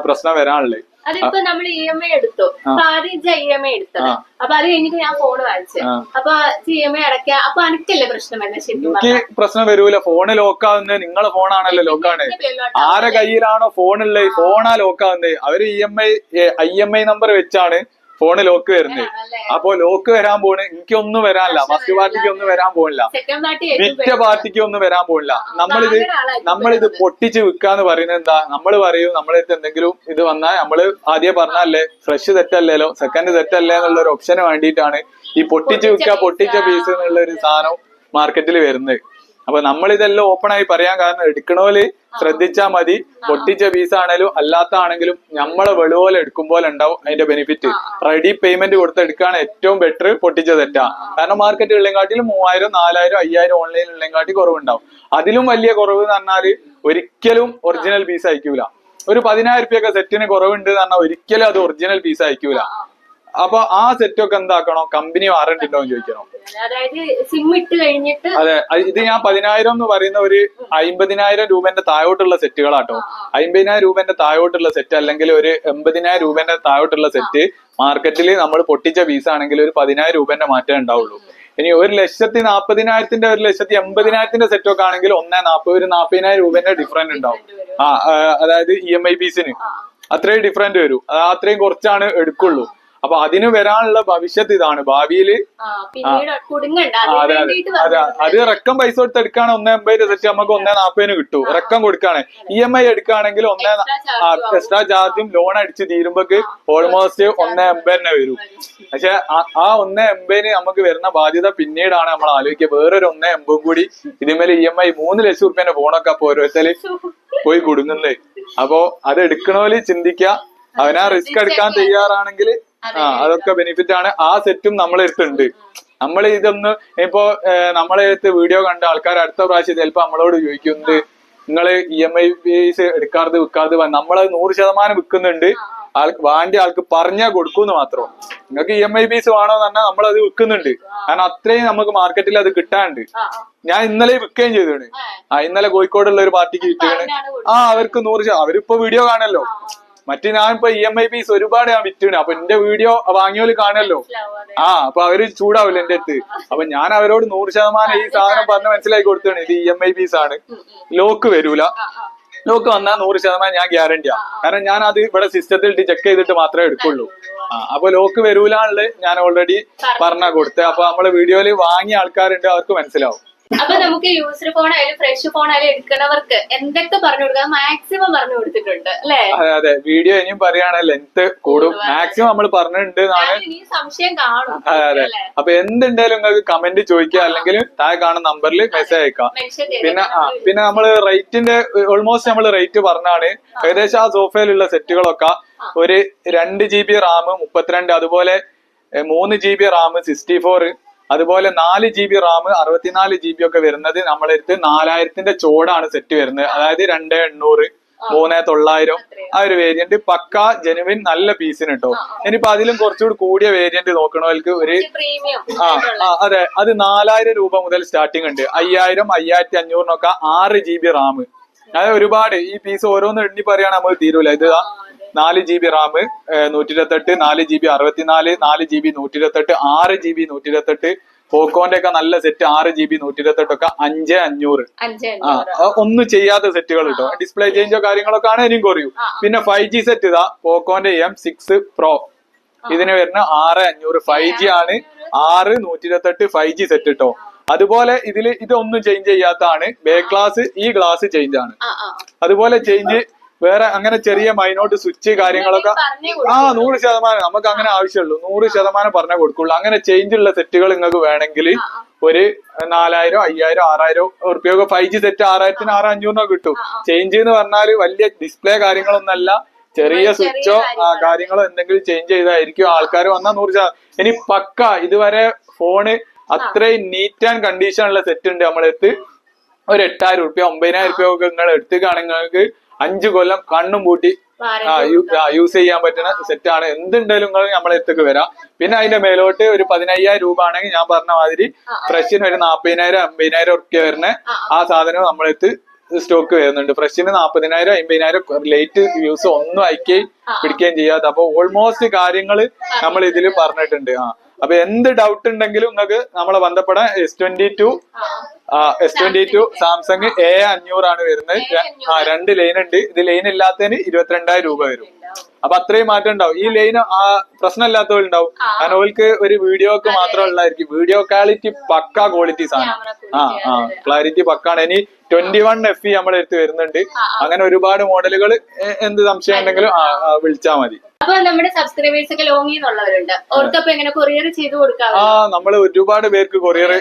പ്രശ്നം വരാനുള്ളത്. അതിപ്പോ നമ്മൾ ഇ എം ഐ എടുത്തു. അപ്പൊ ആദ്യം ഇ എം ഐ എടുത്തത്. അപ്പൊ അത് കഴിഞ്ഞിട്ട് ഞാൻ ഫോൺ വാങ്ങിച്ചു. അപ്പൊ ഇ എം ഐ അടക്ക അപ്പൊ അനക്കല്ലേ പ്രശ്നം വരുന്നത് ശരിക്കും പ്രശ്നം വരൂല. ഫോണ് ലോക്കാവുന്നത് നിങ്ങളെ ഫോണാണല്ലോ ലോക്കാണ് ആരെ കയ്യിലാണോ ഫോണുള്ള ഫോണാ ലോക്കാവുന്നത് അവർ E M I I M I number വെച്ചാണ് ഫോണ് ലോക്ക് വരുന്നത് അപ്പൊ ലോക്ക് വരാൻ പോണ് എനിക്കൊന്നും വരാനില്ല. ഫസ്റ്റ് പാർട്ടിക്ക് ഒന്നും വരാൻ പോണില്ല. മിറ്റ പാർട്ടിക്ക് ഒന്നും വരാൻ പോണില്ല. നമ്മളിത് നമ്മളിത് പൊട്ടിച്ച് വിൽക്കാന്ന് പറയുന്നത് എന്താ? നമ്മൾ പറയും നമ്മളിത് എന്തെങ്കിലും ഇത് വന്നാൽ നമ്മൾ ആദ്യം പറഞ്ഞല്ലേ ഫ്രഷ് തെറ്റല്ലേലോ സെക്കൻഡ് സെറ്റല്ലേ എന്നുള്ള ഒരു ഓപ്ഷന് വേണ്ടിയിട്ടാണ് ഈ പൊട്ടിച്ച് വിൽക്കുക പൊട്ടിച്ച പീസ് എന്നുള്ള ഒരു സാധനം മാർക്കറ്റിൽ വരുന്നത്. അപ്പൊ നമ്മൾ ഇതെല്ലാം ഓപ്പൺ ആയി പറയാൻ കാരണം എടുക്കണോൽ ശ്രദ്ധിച്ചാൽ മതി. പൊട്ടിച്ച പീസ് ആണെങ്കിലും അല്ലാത്ത ആണെങ്കിലും നമ്മളെ വെളുപോലെ എടുക്കുമ്പോൾ ഉണ്ടാവും അതിന്റെ ബെനിഫിറ്റ് റെഡി പേയ്മെന്റ് കൊടുത്ത് എടുക്കുകയാണ് ഏറ്റവും ബെറ്റർ പൊട്ടിച്ച തെറ്റാ കാരണം മാർക്കറ്റ് ഉള്ളെങ്കാട്ടിലും മൂവായിരം നാലായിരം അയ്യായിരം ഓൺലൈൻ ഉള്ളെങ്കാട്ടി കുറവുണ്ടാവും. അതിലും വലിയ കുറവ് എന്ന് പറഞ്ഞാൽ ഒരിക്കലും ഒറിജിനൽ പീസ് അയക്കൂല. ഒരു പതിനായിരം റുപ്യൊക്കെ സെറ്റിന് കുറവുണ്ട് എന്ന് പറഞ്ഞാൽ ഒരിക്കലും അത് ഒറിജിനൽ പീസ് അയക്കൂല. അപ്പൊ ആ സെറ്റ് ഒക്കെ എന്താക്കണോ? കമ്പനി വാറണ്ടി ഉണ്ടോ എന്ന് ചോദിക്കണം? അതായത് സിം ഇട്ട് കഴിഞ്ഞിട്ട് അതെ ഇത് ഞാൻ പതിനായിരം എന്ന് പറയുന്ന ഒരു അമ്പതിനായിരം രൂപന്റെ താഴോട്ടുള്ള സെറ്റുകളാട്ടോ. അമ്പതിനായിരം രൂപന്റെ താഴോട്ടുള്ള സെറ്റ് അല്ലെങ്കിൽ ഒരു എൺപതിനായിരം രൂപന്റെ താഴോട്ടുള്ള സെറ്റ് മാർക്കറ്റിൽ നമ്മൾ പൊട്ടിച്ച പീസ് ആണെങ്കിൽ ഒരു പതിനായിരം രൂപന്റെ മാറ്റം ഉണ്ടാവുള്ളൂ. ഇനി ഒരു ലക്ഷത്തി നാപ്പതിനായിരത്തിന്റെ ഒരു ലക്ഷത്തി എൺപതിനായിരത്തിന്റെ സെറ്റൊക്കെ ആണെങ്കിൽ ഒന്നേ നാപ്പത് ഒരു നാപ്പതിനായിരം രൂപന്റെ ഡിഫറന്റ് ഉണ്ടാവും. ആ ആ, അതായത് ഇ എം ഐ പീസിന് അത്രയും ഡിഫറന്റ് വരും. അത് അത്രയും കുറച്ചാണ് എടുക്കുള്ളൂ. അപ്പൊ അതിന് വരാനുള്ള ഭവിഷ്യത്ത് ഇതാണ്. ഭാവിയിൽ അതെ അതെ. അതെ അത് റക്കം പൈസ കൊടുത്ത് എടുക്കാണെ ഒന്നേ അമ്പത് സെറ്റ് നമുക്ക് ഒന്നേ നാപ്പതിന് കിട്ടും. റക്കം കൊടുക്കുകയാണ് ഇ എം ഐ എടുക്കുകയാണെങ്കിൽ ഒന്നേ. എക്സ്ട്രാ ചാർജും ലോൺ അടിച്ച് തീരുമ്പോക്ക് ഓൾമോസ്റ്റ് ഒന്നേ എൺപതിനെ വരും. പക്ഷെ ആ- ഒന്നേ എൺപതിന് നമുക്ക് വരുന്ന ബാധ്യത പിന്നീടാണ് നമ്മൾ ആലോചിക്കുക. വേറൊരു ഒന്നേ എൺപതും കൂടി ഇതിന്മേൽ ഇ എം ഐ മൂന്ന് ലക്ഷം റുപ്യന്റെ ഫോണൊക്കെ അപ്പൊ ഓരോരുത്തര് പോയി കൊടുങ്ങുന്നേ അപ്പോ അത് എടുക്കണോൽ ചിന്തിക്കുക. അവനാ റിസ്ക് എടുക്കാൻ തയ്യാറാണെങ്കിൽ ആ അതൊക്കെ ബെനിഫിറ്റ് ആണ്. ആ സെറ്റും നമ്മളെ അടുത്തുണ്ട്. നമ്മൾ ഇതൊന്ന് ഇപ്പോ നമ്മളെ അടുത്ത് വീഡിയോ കണ്ട ആൾക്കാർ അടുത്ത പ്രാവശ്യം ചിലപ്പോ നമ്മളോട് ചോദിക്കുന്നത് നിങ്ങൾ ഇ എം ഐ ബേസ് എടുക്കാതെ വിൽക്കാതെ നമ്മളത് നൂറ് ശതമാനം വിൽക്കുന്നുണ്ട്. ആൾ വാണ്ടി ആൾക്ക് പറഞ്ഞാൽ കൊടുക്കൂന്ന് മാത്രം. നിങ്ങൾക്ക് ഇ എം ഐ ബീസ് വേണോന്ന് പറഞ്ഞാൽ നമ്മളത് വിൽക്കുന്നുണ്ട്. കാരണം അത്രയും നമുക്ക് മാർക്കറ്റിൽ അത് കിട്ടാണ്ട്. ഞാൻ ഇന്നലെ വിൽക്കുകയും ചെയ്തതാണ്. ആ. ഇന്നലെ കോഴിക്കോടുള്ള ഒരു പാർട്ടിക്ക് വിറ്റാണ് ആ അവർക്ക് നൂറ് അവരിപ്പോ വീഡിയോ കാണല്ലോ. മറ്റു ഞാൻ ഇപ്പൊ ഇ എം ഐ പീസ് ഒരുപാട് ഞാൻ വിറ്റുകയാണ് അപ്പൊ എന്റെ വീഡിയോ വാങ്ങിയോൽ കാണല്ലോ അതെ. ആ അപ്പൊ അവർ ചൂടാവില്ല എന്റെ അടുത്ത്? അപ്പൊ ഞാൻ അവരോട് നൂറ് ശതമാനം ഈ സാധനം പറഞ്ഞ് മനസ്സിലാക്കി കൊടുത്താണ് ഇത് ഇ എം ഐ പീസ് ആണ്. ലോക്ക് വരൂല. ലോക്ക് വന്നാൽ നൂറ് ശതമാനം ഞാൻ ഗ്യാരണ്ടിയാ കാരണം ഞാൻ അത് ഇവിടെ സിസ്റ്റത്തിൽ ചെക്ക് ചെയ്തിട്ട് മാത്രമേ എടുക്കുള്ളൂ. ആ അപ്പൊ ലോക്ക് വരൂലാന്നുള്ളത് ഞാൻ ഓൾറെഡി പറഞ്ഞാ കൊടുത്തത് അപ്പൊ നമ്മൾ വീഡിയോയിൽ വാങ്ങിയ ആൾക്കാരുണ്ട് അവർക്ക് മനസ്സിലാവും. അപ്പൊ നമുക്ക് യൂസർ ഫോൺ ആയാലും ഫ്രഷ് ഫോൺ ആയാലും എടുക്കണവർക്ക് എന്തൊക്കെ പറഞ്ഞു കൊടുക്കാം? മാക്സിമം പറഞ്ഞു കൊടുത്തിട്ടുണ്ട് അല്ലേ? അതെ അതെ. വീഡിയോ ഇനിയും പറയുകയാണെങ്കിൽ ലെങ്ത് കൂടും. മാക്സിമം നമ്മൾ പറഞ്ഞിട്ടുണ്ട് എന്നാണ് ഇനി സംശയം കാണും. അതെ അതെ. അപ്പൊ എന്തുണ്ടായാലും നിങ്ങൾക്ക് കമന്റ് ചോദിക്കുക അല്ലെങ്കിൽ താഴെ കാണുന്ന നമ്പറിൽ മെസ്സേജ് അയക്കാം പിന്നെ ആ പിന്നെ നമ്മൾ റേറ്റിന്റെ ഓൾമോസ്റ്റ് നമ്മൾ റേറ്റ് പറഞ്ഞാണ്. ഏകദേശം ആ സോഫയിലുള്ള സെറ്റുകളൊക്കെ ഒരു രണ്ട് ജി ബി റാം മുപ്പത്തിരണ്ട് അതുപോലെ മൂന്ന് G B RAM sixty four അതുപോലെ നാല് ജി ബി റാം അറുപത്തിനാല് ജി ബി ഒക്കെ വരുന്നത് നമ്മളടുത്ത് നാലായിരത്തിന്റെ ചോടാണ് സെറ്റ് വരുന്നത്. അതായത് രണ്ട് എണ്ണൂറ് മൂന്ന് തൊള്ളായിരം ആ ഒരു വേരിയന്റ് പക്ക ജെനുവിൻ നല്ല പീസിന് കേട്ടോ ഇനിയിപ്പോ അതിലും കുറച്ചുകൂടി കൂടിയ വേരിയന്റ് നോക്കണവർക്ക് ഒരു ആ അതെ. അത് നാലായിരം രൂപ മുതൽ സ്റ്റാർട്ടിംഗ് ഉണ്ട്. അയ്യായിരം അയ്യായിരത്തി അഞ്ഞൂറിനൊക്കെ ആറ് ജി ബി റാം. അതായത് ഒരുപാട്. ഈ പീസ് ഓരോന്ന് എണ്ണി പറയുകയാണെങ്കിൽ നമുക്ക് തീരൂല. ഇത് നാല് ജി ബി റാം നൂറ്റി ഇരുപത്തെട്ട് നാല് ജി ബി അറുപത്തിനാല് നാല് ജി ബി നൂറ്റി ഇരുപത്തെട്ട് ആറ് ജി ബി നൂറ്റി ഇരുപത്തെട്ട് പോക്കോന്റെ ഒക്കെ നല്ല സെറ്റ് ആറ് ജി ബി നൂറ്റി ഇരുപത്തെട്ടൊക്കെ അഞ്ച് അഞ്ഞൂറ്. ആ ഒന്നും ചെയ്യാത്ത സെറ്റുകൾ കിട്ടും ഡിസ്പ്ലേ ചേഞ്ചോ കാര്യങ്ങളൊക്കെ ആണ് ഇനിയും കുറയൂ. പിന്നെ ഫൈവ് ജി സെറ്റ് ഇതാ പോക്കോന്റെ എം സിക്സ് പ്രോ ഇതിന് വരുന്ന ആറ് അഞ്ഞൂറ്. ഫൈവ് ജി ആണ് ആറ് നൂറ്റി ഇരുപത്തെട്ട് ഫൈവ് ജി സെറ്റ് കിട്ടോ അതുപോലെ ഇതിൽ ഇതൊന്നും ചേഞ്ച് ചെയ്യാത്തതാണ്. ബേ ഗ്ലാസ് ഈ ഗ്ലാസ് ചേഞ്ച് ആണ്. അതുപോലെ ചേഞ്ച് വേറെ അങ്ങനെ ചെറിയ മൈനോട്ട് സ്വിച്ച് കാര്യങ്ങളൊക്കെ ആ നൂറ് ശതമാനം. നമുക്ക് അങ്ങനെ ആവശ്യമുള്ളൂ. നൂറ് ശതമാനം പറഞ്ഞേ കൊടുക്കുള്ളൂ. അങ്ങനെ ചേഞ്ച് ഉള്ള സെറ്റുകൾ നിങ്ങൾക്ക് വേണമെങ്കിൽ ഒരു നാലായിരം അയ്യായിരം ആറായിരം ഉറുപ്പ്യൊക്കെ ഫൈവ് ജി സെറ്റ് ആറായിരത്തിന് ആറ് അഞ്ഞൂറിനൊക്കെ കിട്ടും. ചേഞ്ച് എന്ന് പറഞ്ഞാൽ വലിയ ഡിസ്പ്ലേ കാര്യങ്ങളൊന്നല്ല. ചെറിയ സ്വിച്ചോ ആ കാര്യങ്ങളോ എന്തെങ്കിലും ചേഞ്ച് ചെയ്തായിരിക്കും ആൾക്കാർ വന്നാൽ നൂറ് ശതമാനം ഇനി പക്ക ഇതുവരെ ഫോണ് അത്രയും നീറ്റ് ആൻഡ് കണ്ടീഷൻ ഉള്ള സെറ്റ് ഉണ്ട് നമ്മളെടുത്ത്. ഒരു എട്ടായിരം റുപ്യ ഒമ്പതിനായിരം റുപ്യ ഒക്കെ നിങ്ങൾ എടുത്തുകയാണെങ്കിൽ നിങ്ങൾക്ക് അഞ്ചു കൊല്ലം കണ്ണും പൂട്ടി യൂസ് ചെയ്യാൻ പറ്റുന്ന സെറ്റാണ് എന്തുണ്ടെങ്കിലും നിങ്ങൾ നമ്മളെ അടുത്തേക്ക് വരാം. പിന്നെ അതിന്റെ മേലോട്ട് ഒരു പതിനയ്യായിരം രൂപ ആണെങ്കിൽ ഞാൻ പറഞ്ഞ മാതിരി ഫ്രഷിന് ഒരു നാപ്പതിനായിരം അമ്പതിനായിരം ഒക്കെ വരുന്ന ആ സാധനം നമ്മളെത്ത് സ്റ്റോക്ക് വരുന്നുണ്ട്. ഫ്രഷിന് നാപ്പതിനായിരം അമ്പതിനായിരം ലേറ്റ് യൂസ് ഒന്നും അയക്കുകയും പിടിക്കുകയും ചെയ്യാതെ. അപ്പൊ ഓൾമോസ്റ്റ് കാര്യങ്ങൾ നമ്മൾ ഇതിൽ പറഞ്ഞിട്ടുണ്ട്. ആ. അപ്പൊ എന്ത് ഡൗട്ട് ഉണ്ടെങ്കിലും നിങ്ങൾക്ക് നമ്മളെ ബന്ധപ്പെടാൻ S twenty two S twenty two Samsung A അഞ്ഞൂറാണ് വരുന്നത്. ആ രണ്ട് ലൈൻ ഉണ്ട് ഇത് ലൈൻ ഇല്ലാത്തതിന് ഇരുപത്തിരണ്ടായിരം രൂപ വരും. അപ്പൊ അത്രയും മാറ്റം ഉണ്ടാവും. ഈ ലൈൻ ആ പ്രശ്നമില്ലാത്തവരുണ്ടാവും കാരണം ഓൾക്ക് ഒരു വീഡിയോക്ക് മാത്രം ഉള്ളതായിരിക്കും. വീഡിയോ ക്വാളിറ്റി പക്ക ക്വാളിറ്റി സാധനം. ആ ആ. ക്ലാരിറ്റി പക്കാണ്. ഇനി ട്വന്റി വൺ എഫ് ഇ നമ്മുടെ അടുത്ത് വരുന്നുണ്ട്. അങ്ങനെ ഒരുപാട് മോഡലുകൾ എന്ത് സംശയം ഉണ്ടെങ്കിലും ആ, ആ, വിളിച്ചാ മതി. അപ്പൊ നമ്മുടെ സബ്സ്ക്രൈബേഴ്സ് ഒക്കെ ലോങ്ങിൽ നിന്നുള്ളവരുണ്ട്. അവർക്കപ്പൊ എങ്ങനെ കൊറിയർ ചെയ്ത് കൊടുക്കാം ആ നമ്മൾ ഒരുപാട് പേർക്ക് കൊറിയർ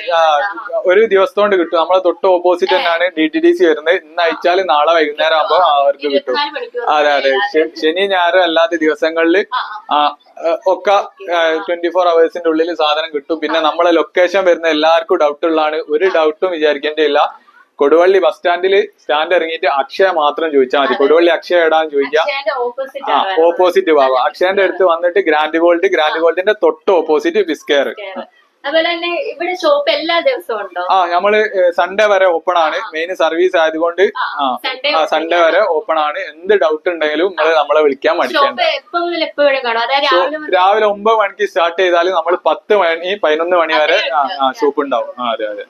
ഒരു ദിവസത്തോണ്ട് കിട്ടും. നമ്മളെ തൊട്ട് ഓപ്പോസിറ്റ് തന്നെയാണ് ഡി ടി ഡി സി വരുന്നത്. ഇന്ന് അയച്ചാൽ നാളെ വൈകുന്നേരം ആകുമ്പോ അവർക്ക് കിട്ടും. അതെ അതെ. ശനി ഞായറും അല്ലാത്ത ദിവസങ്ങളിൽ ഒക്കെ ട്വന്റി ഫോർ അവേഴ്സിന്റെ ഉള്ളിൽ സാധനം കിട്ടും. പിന്നെ നമ്മളെ ലൊക്കേഷൻ വരുന്ന എല്ലാവർക്കും ഡൗട്ട് ഉള്ളതാണ്. ഒരു ഡൗട്ടും വിചാരിക്കേണ്ടതില്ല കൊടുവള്ളി ബസ് സ്റ്റാൻഡിൽ സ്റ്റാൻഡ് ഇറങ്ങിയിട്ട് അക്ഷയ മാത്രം ചോദിച്ചാൽ മതി. കൊടുവള്ളി അക്ഷയ ഇടാന്ന് ചോദിക്കാം? ആ ഓപ്പോസിറ്റ് ഭാഗം. അക്ഷയന്റെ അടുത്ത് വന്നിട്ട് ഗ്രാൻഡ് ഗോൾഡ് ഗ്രാൻഡ് ഗോൾഡിന്റെ തൊട്ട് ഓപ്പോസിറ്റ് ബിസ്കെയർ അതുപോലെ തന്നെ ഇവിടെ ഷോപ്പ് എല്ലാ ദിവസവും ഉണ്ടോ? ആ നമ്മൾ സൺഡേ വരെ ഓപ്പൺ ആണ്. മെയിൻ സർവീസ് ആയതുകൊണ്ട് ആ സൺഡേ വരെ ഓപ്പൺ ആണ്. എന്ത് ഡൗട്ട് ഉണ്ടെങ്കിലും നിങ്ങൾ നമ്മളെ വിളിക്കാൻ മടിക്കണ്ട. രാവിലെ ഒമ്പത് മണിക്ക് സ്റ്റാർട്ട് ചെയ്താൽ നമ്മൾ പത്ത് മണി പതിനൊന്ന് മണി വരെ ഷോപ്പ് ഉണ്ടാവും. അതെ അതെ.